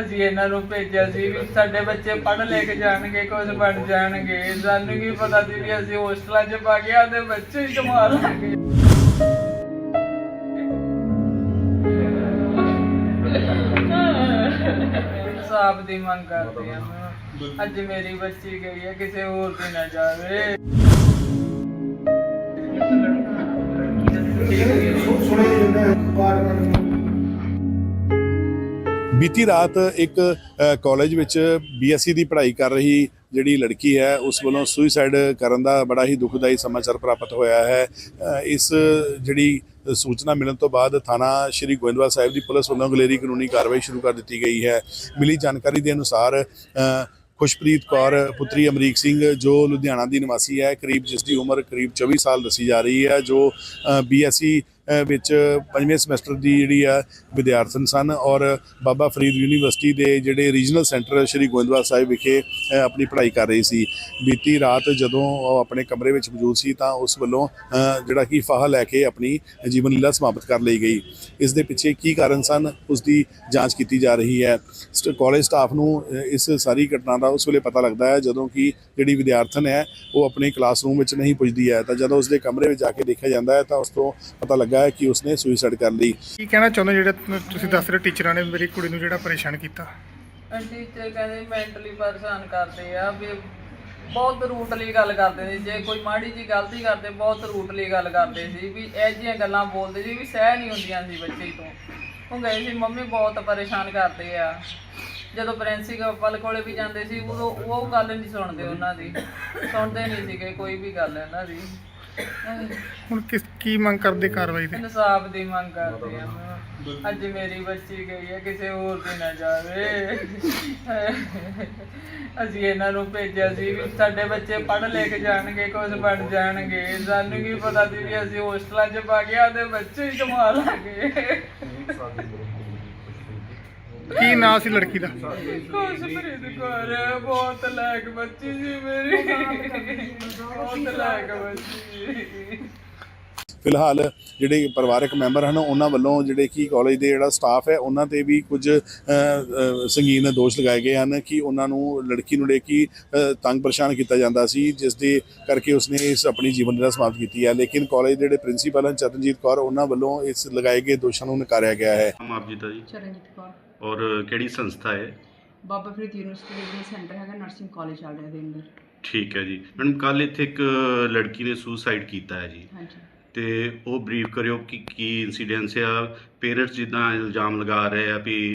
ਅਸੀਂ ਇਹਨਾਂ ਨੂੰ ਭੇਜਿਆ ਸੀ ਵੀ ਸਾਡੇ ਬੱਚੇ ਪੜ੍ਹ ਲਿਖ ਜਾਣਗੇ ਕੁਝ ਬਣ ਜਾਣਗੇ। ਸਾਨੂੰ ਕੀ ਪਤਾ ਸੀ ਵੀ ਅਸੀਂ ਹੋਸਟਲਾਂ 'ਚ ਪਾ ਕੇ ਆਦੇ ਬੱਚੇ ਹੀ ਕਮਾ ਲਾਂਗੇ। ਇਨਸਾਫ ਦੀ ਮੰਗ ਕਰਦੇ ਆ ਅੱਜ ਮੇਰੀ ਬੱਚੀ ਗਈ ਹੈ, ਕਿਸੇ ਹੋਰ ਦੀ ਨਾ ਜਾਵੇ। ਸੁਣੇ ਜਾਂਦਾ ਹੈ ਬੀਤੀ ਰਾਤ ਇੱਕ ਅ, ਕਾਲਜ ਵਿੱਚ ਬੀਐਸਸੀ ਦੀ ਪੜ੍ਹਾਈ ਕਰ ਰਹੀ ਜਿਹੜੀ ਲੜਕੀ ਹੈ ਉਸ ਵੱਲੋਂ ਸੁਸਾਈਡ ਕਰਨ ਦਾ ਬੜਾ ਹੀ ਦੁਖਦਾਈ ਸਮਾਚਾਰ ਪ੍ਰਾਪਤ ਹੋਇਆ ਹੈ। ਇਸ ਜਿਹੜੀ ਸੂਚਨਾ ਮਿਲਣ ਤੋਂ ਬਾਅਦ ਥਾਣਾ ਸ਼੍ਰੀ ਗੋਇੰਦਵਾਲ ਸਾਹਿਬ ਦੀ ਪੁਲਿਸ ਵੱਲੋਂ ਗਲੇਰੀ ਕਾਨੂੰਨੀ ਕਾਰਵਾਈ ਸ਼ੁਰੂ ਕਰ ਦਿੱਤੀ ਗਈ ਹੈ। ਮਿਲੀ ਜਾਣਕਾਰੀ ਦੇ ਅਨੁਸਾਰ ਖੁਸ਼ਪ੍ਰੀਤ ਕੌਰ ਪੁੱਤਰੀ ਅਮਰੀਕ ਸਿੰਘ ਜੋ ਲੁਧਿਆਣਾ ਦੀ ਨਿਵਾਸੀ ਹੈ ਕਰੀਬ ਜਿਸ ਦੀ ਉਮਰ ਕਰੀਬ 24 ਸਾਲ ਦੱਸੀ ਜਾ ਰਹੀ ਹੈ ਜੋ ਬੀਐਸਸੀ ਵਿੱਚ ਪੰਜਵੇਂ ਸਮੈਸਟਰ ਦੀ ਜਿਹੜੀ ਆ ਵਿਦਿਆਰਥਣ ਸਨ ਔਰ ਬਾਬਾ ਫਰੀਦ ਯੂਨੀਵਰਸਿਟੀ ਦੇ ਜਿਹੜੇ ਰੀਜਨਲ ਸੈਂਟਰ ਸ਼੍ਰੀ ਗੋਇੰਦਵਾਲ ਸਾਹਿਬ ਵਿਖੇ ਆਪਣੀ ਪੜ੍ਹਾਈ ਕਰ ਰਹੀ ਸੀ। ਬੀਤੀ ਰਾਤ ਜਦੋਂ ਉਹ ਆਪਣੇ ਕਮਰੇ ਵਿੱਚ ਮੌਜੂਦ ਸੀ ਤਾਂ ਉਸ ਵੱਲੋਂ ਜਿਹੜਾ ਕਿ ਫਾਹਾ ਲੈ ਕੇ ਆਪਣੀ ਜੀਵਨ ਲੀਲਾ ਸਮਾਪਤ ਕਰ ਲਈ ਗਈ। ਇਸ ਦੇ ਪਿੱਛੇ ਕੀ ਕਾਰਨ ਸਨ? ਉਸ ਦੀ ਜਾਂਚ ਕੀਤੀ ਜਾ ਰਹੀ ਹੈ। ਸਟ- ਕਾਲਜ ਸਟਾਫ ਨੂੰ ਇਸ ਸਾਰੀ ਘਟਨਾ ਦਾ ਉਸ ਵੇਲੇ ਪਤਾ ਲੱਗਦਾ ਹੈ, ਜਦੋਂ ਕਿ ਜਿਹੜੀ ਵਿਦਿਆਰਥਣ ਹੈ, ਉਹ ਆਪਣੇ ਕਲਾਸਰੂਮ ਵਿੱਚ ਨਹੀਂ ਪੁੱਜਦੀ ਹੈ। ਤਾਂ ਜਦੋਂ ਉਸ ਦੇ ਕਮਰੇ ਵਿੱਚ ਜਾ ਕੇ ਦੇਖਿਆ ਜਾਂਦਾ ਹੈ, ਤਾਂ ਉਸ ਤੋਂ ਪਤਾ ਲੱਗਾ ਹੈ ਕਿ ਉਸਨੇ ਸੁਸਾਈਡ ਕਰ ਲਈ। ਕੀ ਕਹਿਣਾ ਚਾਹੁੰਦੇ ਜਿਹੜਾ ਤੁਸੀਂ ਦੱਸ ਰਹੇ ਟੀਚਰਾਂ ਨੇ ਮੇਰੀ ਕੁੜੀ ਨੂੰ ਜਿਹੜਾ ਪਰੇਸ਼ਾਨ ਕੀਤਾ? ਟੀਚਰ ਕਹਿੰਦੇ ਮੈਂਟਲੀ ਪਰੇਸ਼ਾਨ ਕਰਦੇ ਆ ਵੀ ਬਹੁਤ ਰੂਟਲੀ ਗੱਲ ਕਰਦੇ ਨੇ। ਜੇ ਕੋਈ ਮਾੜੀ ਜੀ ਗਲਤੀ ਕਰਦੇ ਬਹੁਤ ਰੂਟਲੀ ਗੱਲ ਕਰਦੇ ਸੀ ਵੀ ਇਹ ਜਿਹੀਆਂ ਗੱਲਾਂ ਬੋਲਦੇ ਸੀ ਵੀ ਸਹਿ ਨਹੀਂ ਹੁੰਦੀਆਂ ਸੀ ਬੱਚੇ ਤੋਂ। ਉਹ ਗਏ ਸੀ ਮੰਮੀ ਬਹੁਤ ਪਰੇਸ਼ਾਨ ਕਰਦੇ ਆ। ਜਦੋਂ ਪ੍ਰਿੰਸੀਪਲ ਕੋਲੇ ਵੀ ਜਾਂਦੇ ਸੀ ਉਦੋਂ ਉਹ ਗੱਲ ਨਹੀਂ ਸੁਣਦੇ ਉਹਨਾਂ ਦੀ। ਸੁਣਦੇ ਨਹੀਂ ਸੀਗੇ ਕੋਈ ਵੀ ਗੱਲ ਇਹਨਾਂ ਦੀ। ਹੁਣ ਕਿਸ ਕੀ ਮੰਗ ਕਰਦੇ ਕਾਰਵਾਈ ਤੇ ਇਨਸਾਫ ਦੀ ਮੰਗ ਕਰਦੇ ਆ ਮੈਂ ਅੱਜ ਮੇਰੀ ਬੱਚੀ ਗਈ ਹੈ ਕਿਸੇ ਹੋਰ ਦੀ ਨਾ ਜਾਵੇ। ਅਸੀਂ ਇਹਨਾਂ ਨੂੰ ਭੇਜਿਆ ਸੀ ਵੀ ਸਾਡੇ ਬੱਚੇ ਪੜ੍ਹ ਲਿਖ ਜਾਣਗੇ ਕੁਝ ਬਣ ਜਾਣਗੇ। ਸਾਨੂੰ ਕੀ ਪਤਾ ਸੀ ਵੀ ਅਸੀਂ ਹੋਸਟਲਾਂ 'ਚ ਪਾ ਕੇ ਆਦੇ ਬੱਚੇ ਹੀ ਕਮਾ ਲਾਂਗੇ। ਕੀ ਨਾਂ ਸੀ ਲੜਕੀ ਦਾ? ਖੁਸ਼ਪ੍ਰੀਤ ਕੌਰ ਬਹੁਤ ਲਾਇਕ ਬੱਚੀ ਸੀ ਮੇਰੀ। ਬਹੁਤ ਲਾਇਕ ਬੱਚੀ। ਫਿਲਹਾਲ ਜਿਹੜੇ ਪਰਿਵਾਰਕ ਮੈਂਬਰ ਹਨ ਉਹਨਾਂ ਵੱਲੋਂ ਜਿਹੜੇ ਕਿ ਕਾਲਜ ਦੇ ਜਿਹੜਾ ਸਟਾਫ ਹੈ ਉਹਨਾਂ ਤੇ ਵੀ ਕੁਝ ਸੰਗੀਨ ਦੋਸ਼ ਲਗਾਏ ਗਏ ਹਨ ਕਿ ਉਹਨਾਂ ਨੂੰ ਲੜਕੀ ਨੂੰ ਲੈ ਕੇ ਤੰਗ ਪਰੇਸ਼ਾਨ ਕੀਤਾ ਜਾਂਦਾ ਸੀ ਜਿਸ ਦੇ ਕਰਕੇ ਉਸਨੇ ਇਸ ਆਪਣੀ ਜੀਵਨ ਲੀਲਾ ਸਮਾਪਤ ਕੀਤੀ ਹੈ। ਲੇਕਿਨ ਕਾਲਜ ਦੇ ਜਿਹੜੇ ਪ੍ਰਿੰਸੀਪਲ ਹਨ ਚਰਨਜੀਤ ਕੌਰ ਉਹਨਾਂ ਵੱਲੋਂ ਇਸ ਲਗਾਏ ਗਏ ਦੋਸ਼ਾਂ ਨੂੰ ਨਕਾਰਿਆ ਗਿਆ ਹੈ। ਆਪ ਜੀ ਦਾ ਜੀ। ਚਰਨਜੀਤ ਕੌਰ। ਔਰ ਕਿਹੜੀ ਸੰਸਥਾ ਹੈ? ਬਾਬਾ ਫਰੀਦ ਯੂਨੀਵਰਸਿਟੀ ਦੇ ਸੈਂਟਰ ਹੈਗਾ ਨਰਸਿੰਗ ਕਾਲਜ ਰਿਹਾ ਦੇ ਅੰਦਰ। ਠੀਕ ਹੈ ਜੀ। ਮੈਡਮ ਕੱਲ ਇੱਥੇ ਇੱਕ ਲੜਕੀ ਨੇ ਸੁਸਾਈਡ ਕੀਤਾ ਹੈ ਜੀ। ਹਾਂਜੀ। ਤੇ ਉਹ ਬਰੀਫ ਕਰਿਓ ਕਿ ਕੀ ਇਨਸੀਡੈਂਸ ਆ? ਪੇਰੈਂਟਸ ਜਿੱਦਾਂ ਇਲਜ਼ਾਮ ਲਗਾ ਰਹੇ ਆ ਵੀ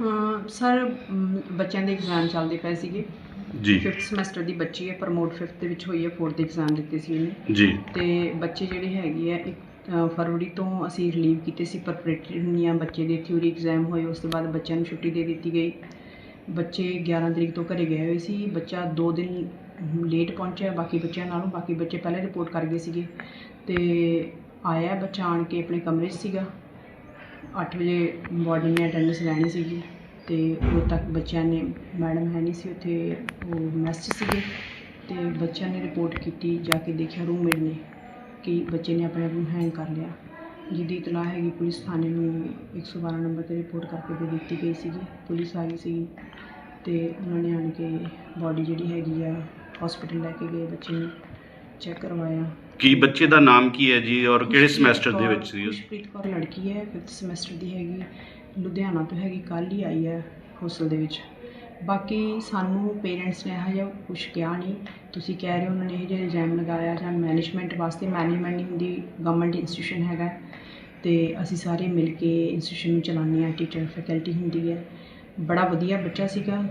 ਹਾਂ ਸਰ ਮ, ਬੱਚਿਆਂ ਦੇ ਐਗਜ਼ਾਮ ਚੱਲਦੇ ਪਏ ਸੀਗੇ। ਜੀ। 5th ਸਮੈਸਟਰ ਦੀ ਬੱਚੀ ਹੈ ਪ੍ਰਮੋਟ 5th ਦੇ ਵਿੱਚ ਹੋਈ ਹੈ 4th ਦੇ ਐਗਜ਼ਾਮ ਦਿੱਤੇ ਸੀ ਉਹਨੇ। ਜੀ। ਤੇ ਬੱਚੇ ਜਿਹੜੇ ਹੈਗੇ ਆ ਇੱਕ ਫਰਵਰੀ ਤੋਂ ਅਸੀਂ ਰਿਲੀਵ ਕੀਤੇ ਸੀ ਪ੍ਰੈਪਰੇਟਰੀ ਹੁੰਦੀਆਂ ਬੱਚੇ ਦੇ ਥਿਊਰੀ ਐਗਜ਼ਾਮ ਹੋਏ ਉਸ ਤੋਂ ਬਾਅਦ ਬੱਚਿਆਂ ਨੂੰ ਛੁੱਟੀ ਦੇ ਦਿੱਤੀ ਗਈ। ਬੱਚੇ 11 ਤਰੀਕ ਤੋਂ ਘਰੇ ਗਏ ਹੋਏ ਸੀ, ਬੱਚਾ 2 ਦਿਨ ਲੇਟ ਪਹੁੰਚਿਆ, ਬਾਕੀ ਬੱਚਿਆਂ ਨਾਲੋਂ, ਬਾਕੀ ਬੱਚੇ ਪਹਿਲੇ ਰਿਪੋਰਟ ਕਰ ਗਏ ਸੀਗੇ। ਤੇ ਆਇਆ ਬੱਚਾ ਆਣ ਕੇ ਆਪਣੇ ਕਮਰੇ 'ਚ ਸੀਗਾ। 8 ਵਜੇ ਬੋਰਡਿੰਗ ਨੇ ਅਟੈਂਡੈਂਸ ਲੈਣੀ ਸੀਗੀ ਤੇ ਉਦੋਂ ਤੱਕ ਬੱਚਿਆਂ ਨੇ ਮੈਡਮ ਹੈ ਨਹੀਂ ਸੀ ਉੱਥੇ, ਉਹ ਮੈਸ 'ਚ ਸੀਗੇ। ਤੇ ਬੱਚਿਆਂ ਨੇ ਰਿਪੋਰਟ ਕੀਤੀ, ਜਾ ਕੇ ਦੇਖਿਆ ਰੂਮਮੇਟ ਨੇ। ਕਿ ਬੱਚੇ ਨੇ ਆਪਣੇ ਆਪ ਨੂੰ ਹੈਂਗ ਕਰ ਲਿਆ। ਜਿਹਦੀ ਇਤਲਾਹ ਹੈਗੀ ਪੁਲਿਸ ਥਾਣੇ ਨੂੰ 112 ਨੰਬਰ ਤੇ ਰਿਪੋਰਟ ਕਰਕੇ ਦੇ ਦਿੱਤੀ ਗਈ ਸੀਗੀ। ਪੁਲਿਸ ਆ ਗਈ ਸੀ ਤੇ ਉਹਨਾਂ ਨੇ ਆਣ ਕੇ ਬਾਡੀ ਜਿਹੜੀ ਹੈਗੀ ਆ ਹਸਪੀਟਲ ਲੈ ਕੇ ਗਏ ਬੱਚੇ ਨੂੰ ਚੈੱਕ ਕਰਵਾਇਆ। ਕੀ ਬੱਚੇ ਦਾ ਨਾਮ ਕੀ ਹੈ ਜੀ ਔਰ ਕਿਹੜੇ ਸਮੈਸਟਰ ਦੇ ਵਿੱਚ ਸੀ ਉਹ? ਖੁਸ਼ਪ੍ਰੀਤ ਕੌਰ ਲੜਕੀ ਹੈ 5th ਸਮੈਸਟਰ ਦੀ ਹੈਗੀ। ਲੁਧਿਆਣਾ ਤੋਂ ਹੈਗੀ ਕੱਲ ਹੀ ਆਈ ਹੈ ਹੋਸਟਲ ਦੇ ਵਿੱਚ। ਬਾਕੀ ਸਾਨੂੰ ਪੇਰੈਂਟਸ ਨੇ ਇਹੋ ਜਿਹਾ ਕੁਛ ਕਿਹਾ ਨਹੀਂ। ਤੁਸੀਂ ਕਹਿ ਰਹੇ ਹੋ ਉਹਨਾਂ ਨੇ ਇਹੋ ਜਿਹਾ ਇਲਜ਼ਾਮ ਲਗਾਇਆ ਜਾਂ ਮੈਨੇਜਮੈਂਟ ਵਾਸਤੇ ਮੈਨੇਜਮੈਂਟ ਨਹੀਂ ਹੁੰਦੀ ਗਵਰਨਮੈਂਟ ਇੰਸਟੀਟਿਊਸ਼ਨ ਹੈਗਾ। ਅਤੇ ਅਸੀਂ ਸਾਰੇ ਮਿਲ ਕੇ ਇੰਸਟੀਟਿਊਸ਼ਨ ਨੂੰ ਚਲਾਉਂਦੇ ਹਾਂ ਟੀਚਰ ਫੈਕਲਟੀ ਹੁੰਦੀ ਹੈ। ਬੜਾ ਵਧੀਆ ਬੱਚਾ ਸੀਗਾ।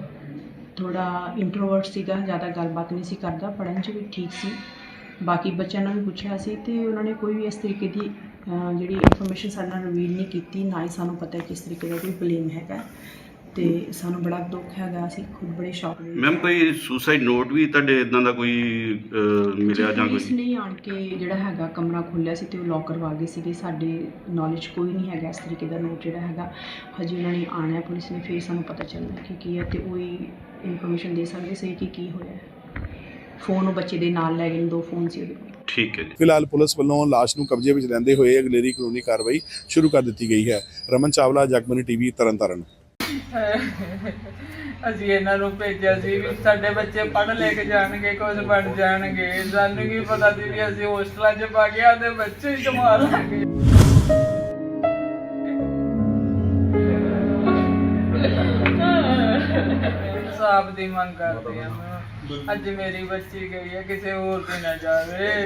ਥੋੜ੍ਹਾ ਇੰਟਰੋਵਰਟ ਸੀਗਾ, ਜ਼ਿਆਦਾ ਗੱਲਬਾਤ ਨਹੀਂ ਸੀ ਕਰਦਾ, ਪੜ੍ਹਨ 'ਚ ਵੀ ਠੀਕ ਸੀ। ਬਾਕੀ ਬੱਚਿਆਂ ਨੂੰ ਵੀ ਪੁੱਛਿਆ ਸੀ ਅਤੇ ਉਹਨਾਂ ਨੇ ਕੋਈ ਵੀ ਇਸ ਤਰੀਕੇ ਦੀ ਜਿਹੜੀ ਇਨਫੋਰਮੇਸ਼ਨ ਸਾਡੇ ਨਾਲ ਰਿਵੀਲ ਨਹੀਂ ਕੀਤੀ, ਨਾ ਹੀ ਸਾਨੂੰ ਪਤਾ ਕਿਸ ਤਰੀਕੇ ਦਾ ਕੋਈ ਬਲੇਮ ਹੈਗਾ। ਤੇ ਸਾਨੂੰ ਬੜਾ ਦੁੱਖ ਹੈਗਾ ਅਸੀਂ ਖੁਦ ਬੜੇ ਸ਼ੌਕ ਦੇ ਵਿੱਚ ਮੈਮ ਕੋਈ ਸੁਸਾਈਡ ਨੋਟ ਵੀ ਤੁਹਾਡੇ ਇਦਾਂ ਦਾ ਕੋਈ ਅਹ, ਮਿਲਿਆ ਜਾਂ ਪੁਲਿਸ ਕੋਈ? ਨੇ ਆਣ ਕੇ ਜਿਹੜਾ ਹੈਗਾ ਕਮਰਾ ਖੋਲ੍ਹਿਆ ਸੀ ਤੇ ਉਹ ਲੋਕ ਕਰਵਾ ਗਏ ਸੀਗੇ। ਸਾਡੇ ਨੌਲੇਜ ਕੋਈ ਨਹੀਂ ਹੈਗਾ ਇਸ ਤਰੀਕੇ ਦਾ ਨੋਟ ਜਿਹੜਾ ਹੈਗਾ। ਹਜੇ ਉਹਨਾਂ ਨੇ ਆਣਾ ਹੈ ਪੁਲਿਸ ਨੇ ਫਿਰ ਸਾਨੂੰ ਪਤਾ ਚੱਲਣਾ ਕਿ ਕੀ ਹੈ ਤੇ ਉਹ ਹੀ ਇਨਫੋਰਮੇਸ਼ਨ ਦੇ ਸਕਦੇ ਸੀ ਕਿ ਕੀ ਹੋਇਆ ਹੈ। ਫੋਨ ਉਹ ਬੱਚੇ ਦੇ ਨਾਲ ਲੈ ਗਏ ਨੇ, ਦੋ ਫੋਨ ਸੀ ਉਹਦੇ ਕੋਲ। ਠੀਕ ਹੈ ਜੀ। ਫਿਲਹਾਲ ਪੁਲਿਸ ਵੱਲੋਂ ਲਾਸ਼ ਨੂੰ ਕਬਜ਼ੇ ਵਿੱਚ ਲੈਂਦੇ ਹੋਏ ਅਗਲੇਰੀ ਕਾਨੂੰਨੀ ਕਾਰਵਾਈ ਸ਼ੁਰੂ ਕਰ ਦਿੱਤੀ ਗਈ ਹੈ। ਰਮਨ ਚਾਵਲਾ ਜਗਮਨੀ ਟੀਵੀ ਤਰਨਤਾਰਨ। ਅਸੀਂ ਇਹਨਾਂ ਨੂੰ ਭੇਜਿਆ ਸੀ ਵੀ ਸਾਡੇ ਬੱਚੇ ਪੜ੍ਹ ਲਿਖ ਜਾਣਗੇ, ਕੁਝ ਬਣ ਜਾਣਗੇ। ਸਾਨੂੰ ਕੀ ਪਤਾ ਸੀ ਵੀ ਅਸੀਂ ਹੋਸਟਲਾਂ 'ਚ ਪਾ ਕੇ ਆਦੇ ਬੱਚੇ ਹੀ ਕਮਾ ਲਾਂਗੇ ਇਨਸਾਫ ਦੀ ਮੰਗ ਕਰਦੇ ਆ ਮੈਂ। ਅੱਜ ਮੇਰੀ ਬੱਚੀ ਗਈ ਹੈ, ਕਿਸੇ ਹੋਰ ਤੇ ਨਾ ਜਾਵੇ।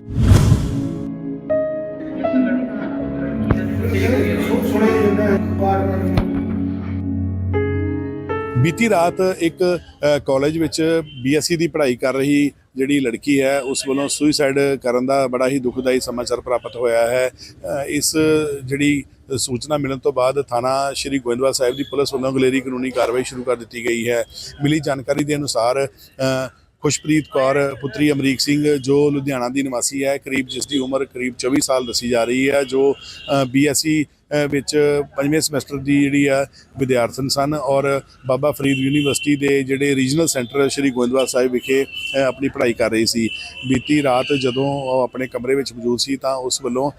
ਬੀਤੀ ਰਾਤ ਇੱਕ ਅ, ਕਾਲਜ ਵਿੱਚ ਬੀਐਸਸੀ ਦੀ ਪੜ੍ਹਾਈ ਕਰ ਰਹੀ ਜਿਹੜੀ ਲੜਕੀ ਹੈ ਉਸ ਵੱਲੋਂ ਸੁਸਾਈਡ ਕਰਨ ਦਾ ਬੜਾ ਹੀ ਦੁਖਦਾਈ ਸਮਾਚਾਰ ਪ੍ਰਾਪਤ ਹੋਇਆ ਹੈ। ਇਸ ਜਿਹੜੀ ਸੂਚਨਾ ਮਿਲਣ ਤੋਂ ਬਾਅਦ ਥਾਣਾ ਸ਼੍ਰੀ ਗੋਇੰਦਵਾਲ ਸਾਹਿਬ ਦੀ ਪੁਲਿਸ ਵੱਲੋਂ ਗਲੇਰੀ ਕਾਨੂੰਨੀ ਕਾਰਵਾਈ ਸ਼ੁਰੂ ਕਰ ਦਿੱਤੀ ਗਈ ਹੈ। ਮਿਲੀ ਜਾਣਕਾਰੀ ਦੇ ਅਨੁਸਾਰ ਖੁਸ਼ਪ੍ਰੀਤ ਕੌਰ ਪੁੱਤਰੀ ਅਮਰੀਕ ਸਿੰਘ ਜੋ ਲੁਧਿਆਣਾ ਦੀ ਨਿਵਾਸੀ ਹੈ ਕਰੀਬ ਜਿਸ ਦੀ ਉਮਰ ਕਰੀਬ 24 ਸਾਲ ਦੱਸੀ ਜਾ ਰਹੀ ਹੈ ਜੋ ਬੀਐਸਸੀ ਵਿੱਚ ਪੰਜਵੇਂ ਸਮੈਸਟਰ ਦੀ ਜਿਹੜੀ ਆ ਵਿਦਿਆਰਥਣ ਸਨ ਔਰ ਬਾਬਾ ਫਰੀਦ ਯੂਨੀਵਰਸਿਟੀ ਦੇ ਜਿਹੜੇ ਰੀਜਨਲ ਸੈਂਟਰ ਸ਼੍ਰੀ ਗੋਇੰਦਵਾਲ ਸਾਹਿਬ ਵਿਖੇ ਆਪਣੀ ਪੜ੍ਹਾਈ ਕਰ ਰਹੀ ਸੀ। ਬੀਤੀ ਰਾਤ ਜਦੋਂ ਉਹ ਆਪਣੇ ਕਮਰੇ ਵਿੱਚ ਮੌਜੂਦ ਸੀ ਤਾਂ ਉਸ ਵੱਲੋਂ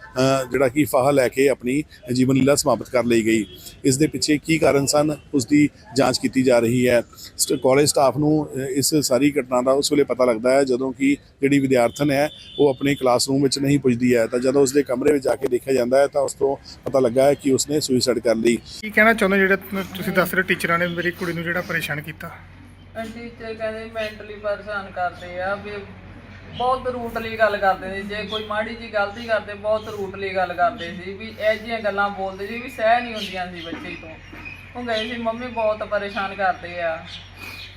ਜਿਹੜਾ ਕਿ ਫਾਹਾ ਲੈ ਕੇ ਆਪਣੀ ਜੀਵਨ ਲੀਲਾ ਸਮਾਪਤ ਕਰ ਲਈ ਗਈ। ਇਸ ਦੇ ਪਿੱਛੇ ਕੀ ਕਾਰਨ ਸਨ? ਉਸ ਦੀ ਜਾਂਚ ਕੀਤੀ ਜਾ ਰਹੀ ਹੈ। ਸਟ- ਕਾਲਜ ਸਟਾਫ ਨੂੰ ਇਸ ਸਾਰੀ ਘਟਨਾ ਦਾ ਉਸ ਵੇਲੇ ਪਤਾ ਲੱਗਦਾ ਹੈ ਜਦੋਂ ਕਿ ਜਿਹੜੀ ਵਿਦਿਆਰਥਣ ਹੈ, ਉਹ ਆਪਣੇ ਕਲਾਸਰੂਮ ਵਿੱਚ ਨਹੀਂ ਪੁੱਜਦੀ ਹੈ। ਤਾਂ ਜਦੋਂ ਉਸ ਦੇ ਕਮਰੇ ਵਿੱਚ ਜਾ ਕੇ ਦੇਖਿਆ ਜਾਂਦਾ ਹੈ ਤਾਂ ਉਸ ਤੋਂ ਪਤਾ ਲੱਗਾ ਹੈ ਕਿ ਉਸਨੇ ਸੁਸਾਈਡ ਕਰ ਲਈ। ਕੀ ਕਹਿਣਾ ਚਾਹੁੰਦੇ ਜਿਹੜੇ ਤੁਸੀਂ ਦੱਸ ਰਹੇ ਟੀਚਰਾਂ ਨੇ ਮੇਰੀ ਕੁੜੀ ਨੂੰ ਜਿਹੜਾ ਪਰੇਸ਼ਾਨ ਕੀਤਾ? ਟੀਚਰ ਕਹਿੰਦੇ ਮੈਂਟਲੀ ਪਰੇਸ਼ਾਨ ਕਰਦੇ ਆ ਵੀ ਬਹੁਤ ਰੂਟਲੀ ਗੱਲ ਕਰਦੇ ਨੇ ਜੇ ਕੋਈ ਮਾੜੀ ਜੀ ਗਲਤੀ ਕਰਦੇ ਬਹੁਤ ਰੂਟਲੀ ਗੱਲ ਕਰਦੇ ਸੀ ਵੀ ਇਹ ਜਿਹੀਆਂ ਗੱਲਾਂ ਬੋਲਦੇ ਸੀ ਵੀ ਸਹਿ ਨਹੀਂ ਹੁੰਦੀਆਂ ਸੀ ਬੱਚੇ ਤੋਂ। ਉਹ ਗਏ ਸੀ ਮੰਮੀ ਬਹੁਤ ਪਰੇਸ਼ਾਨ ਕਰਦੇ ਆ।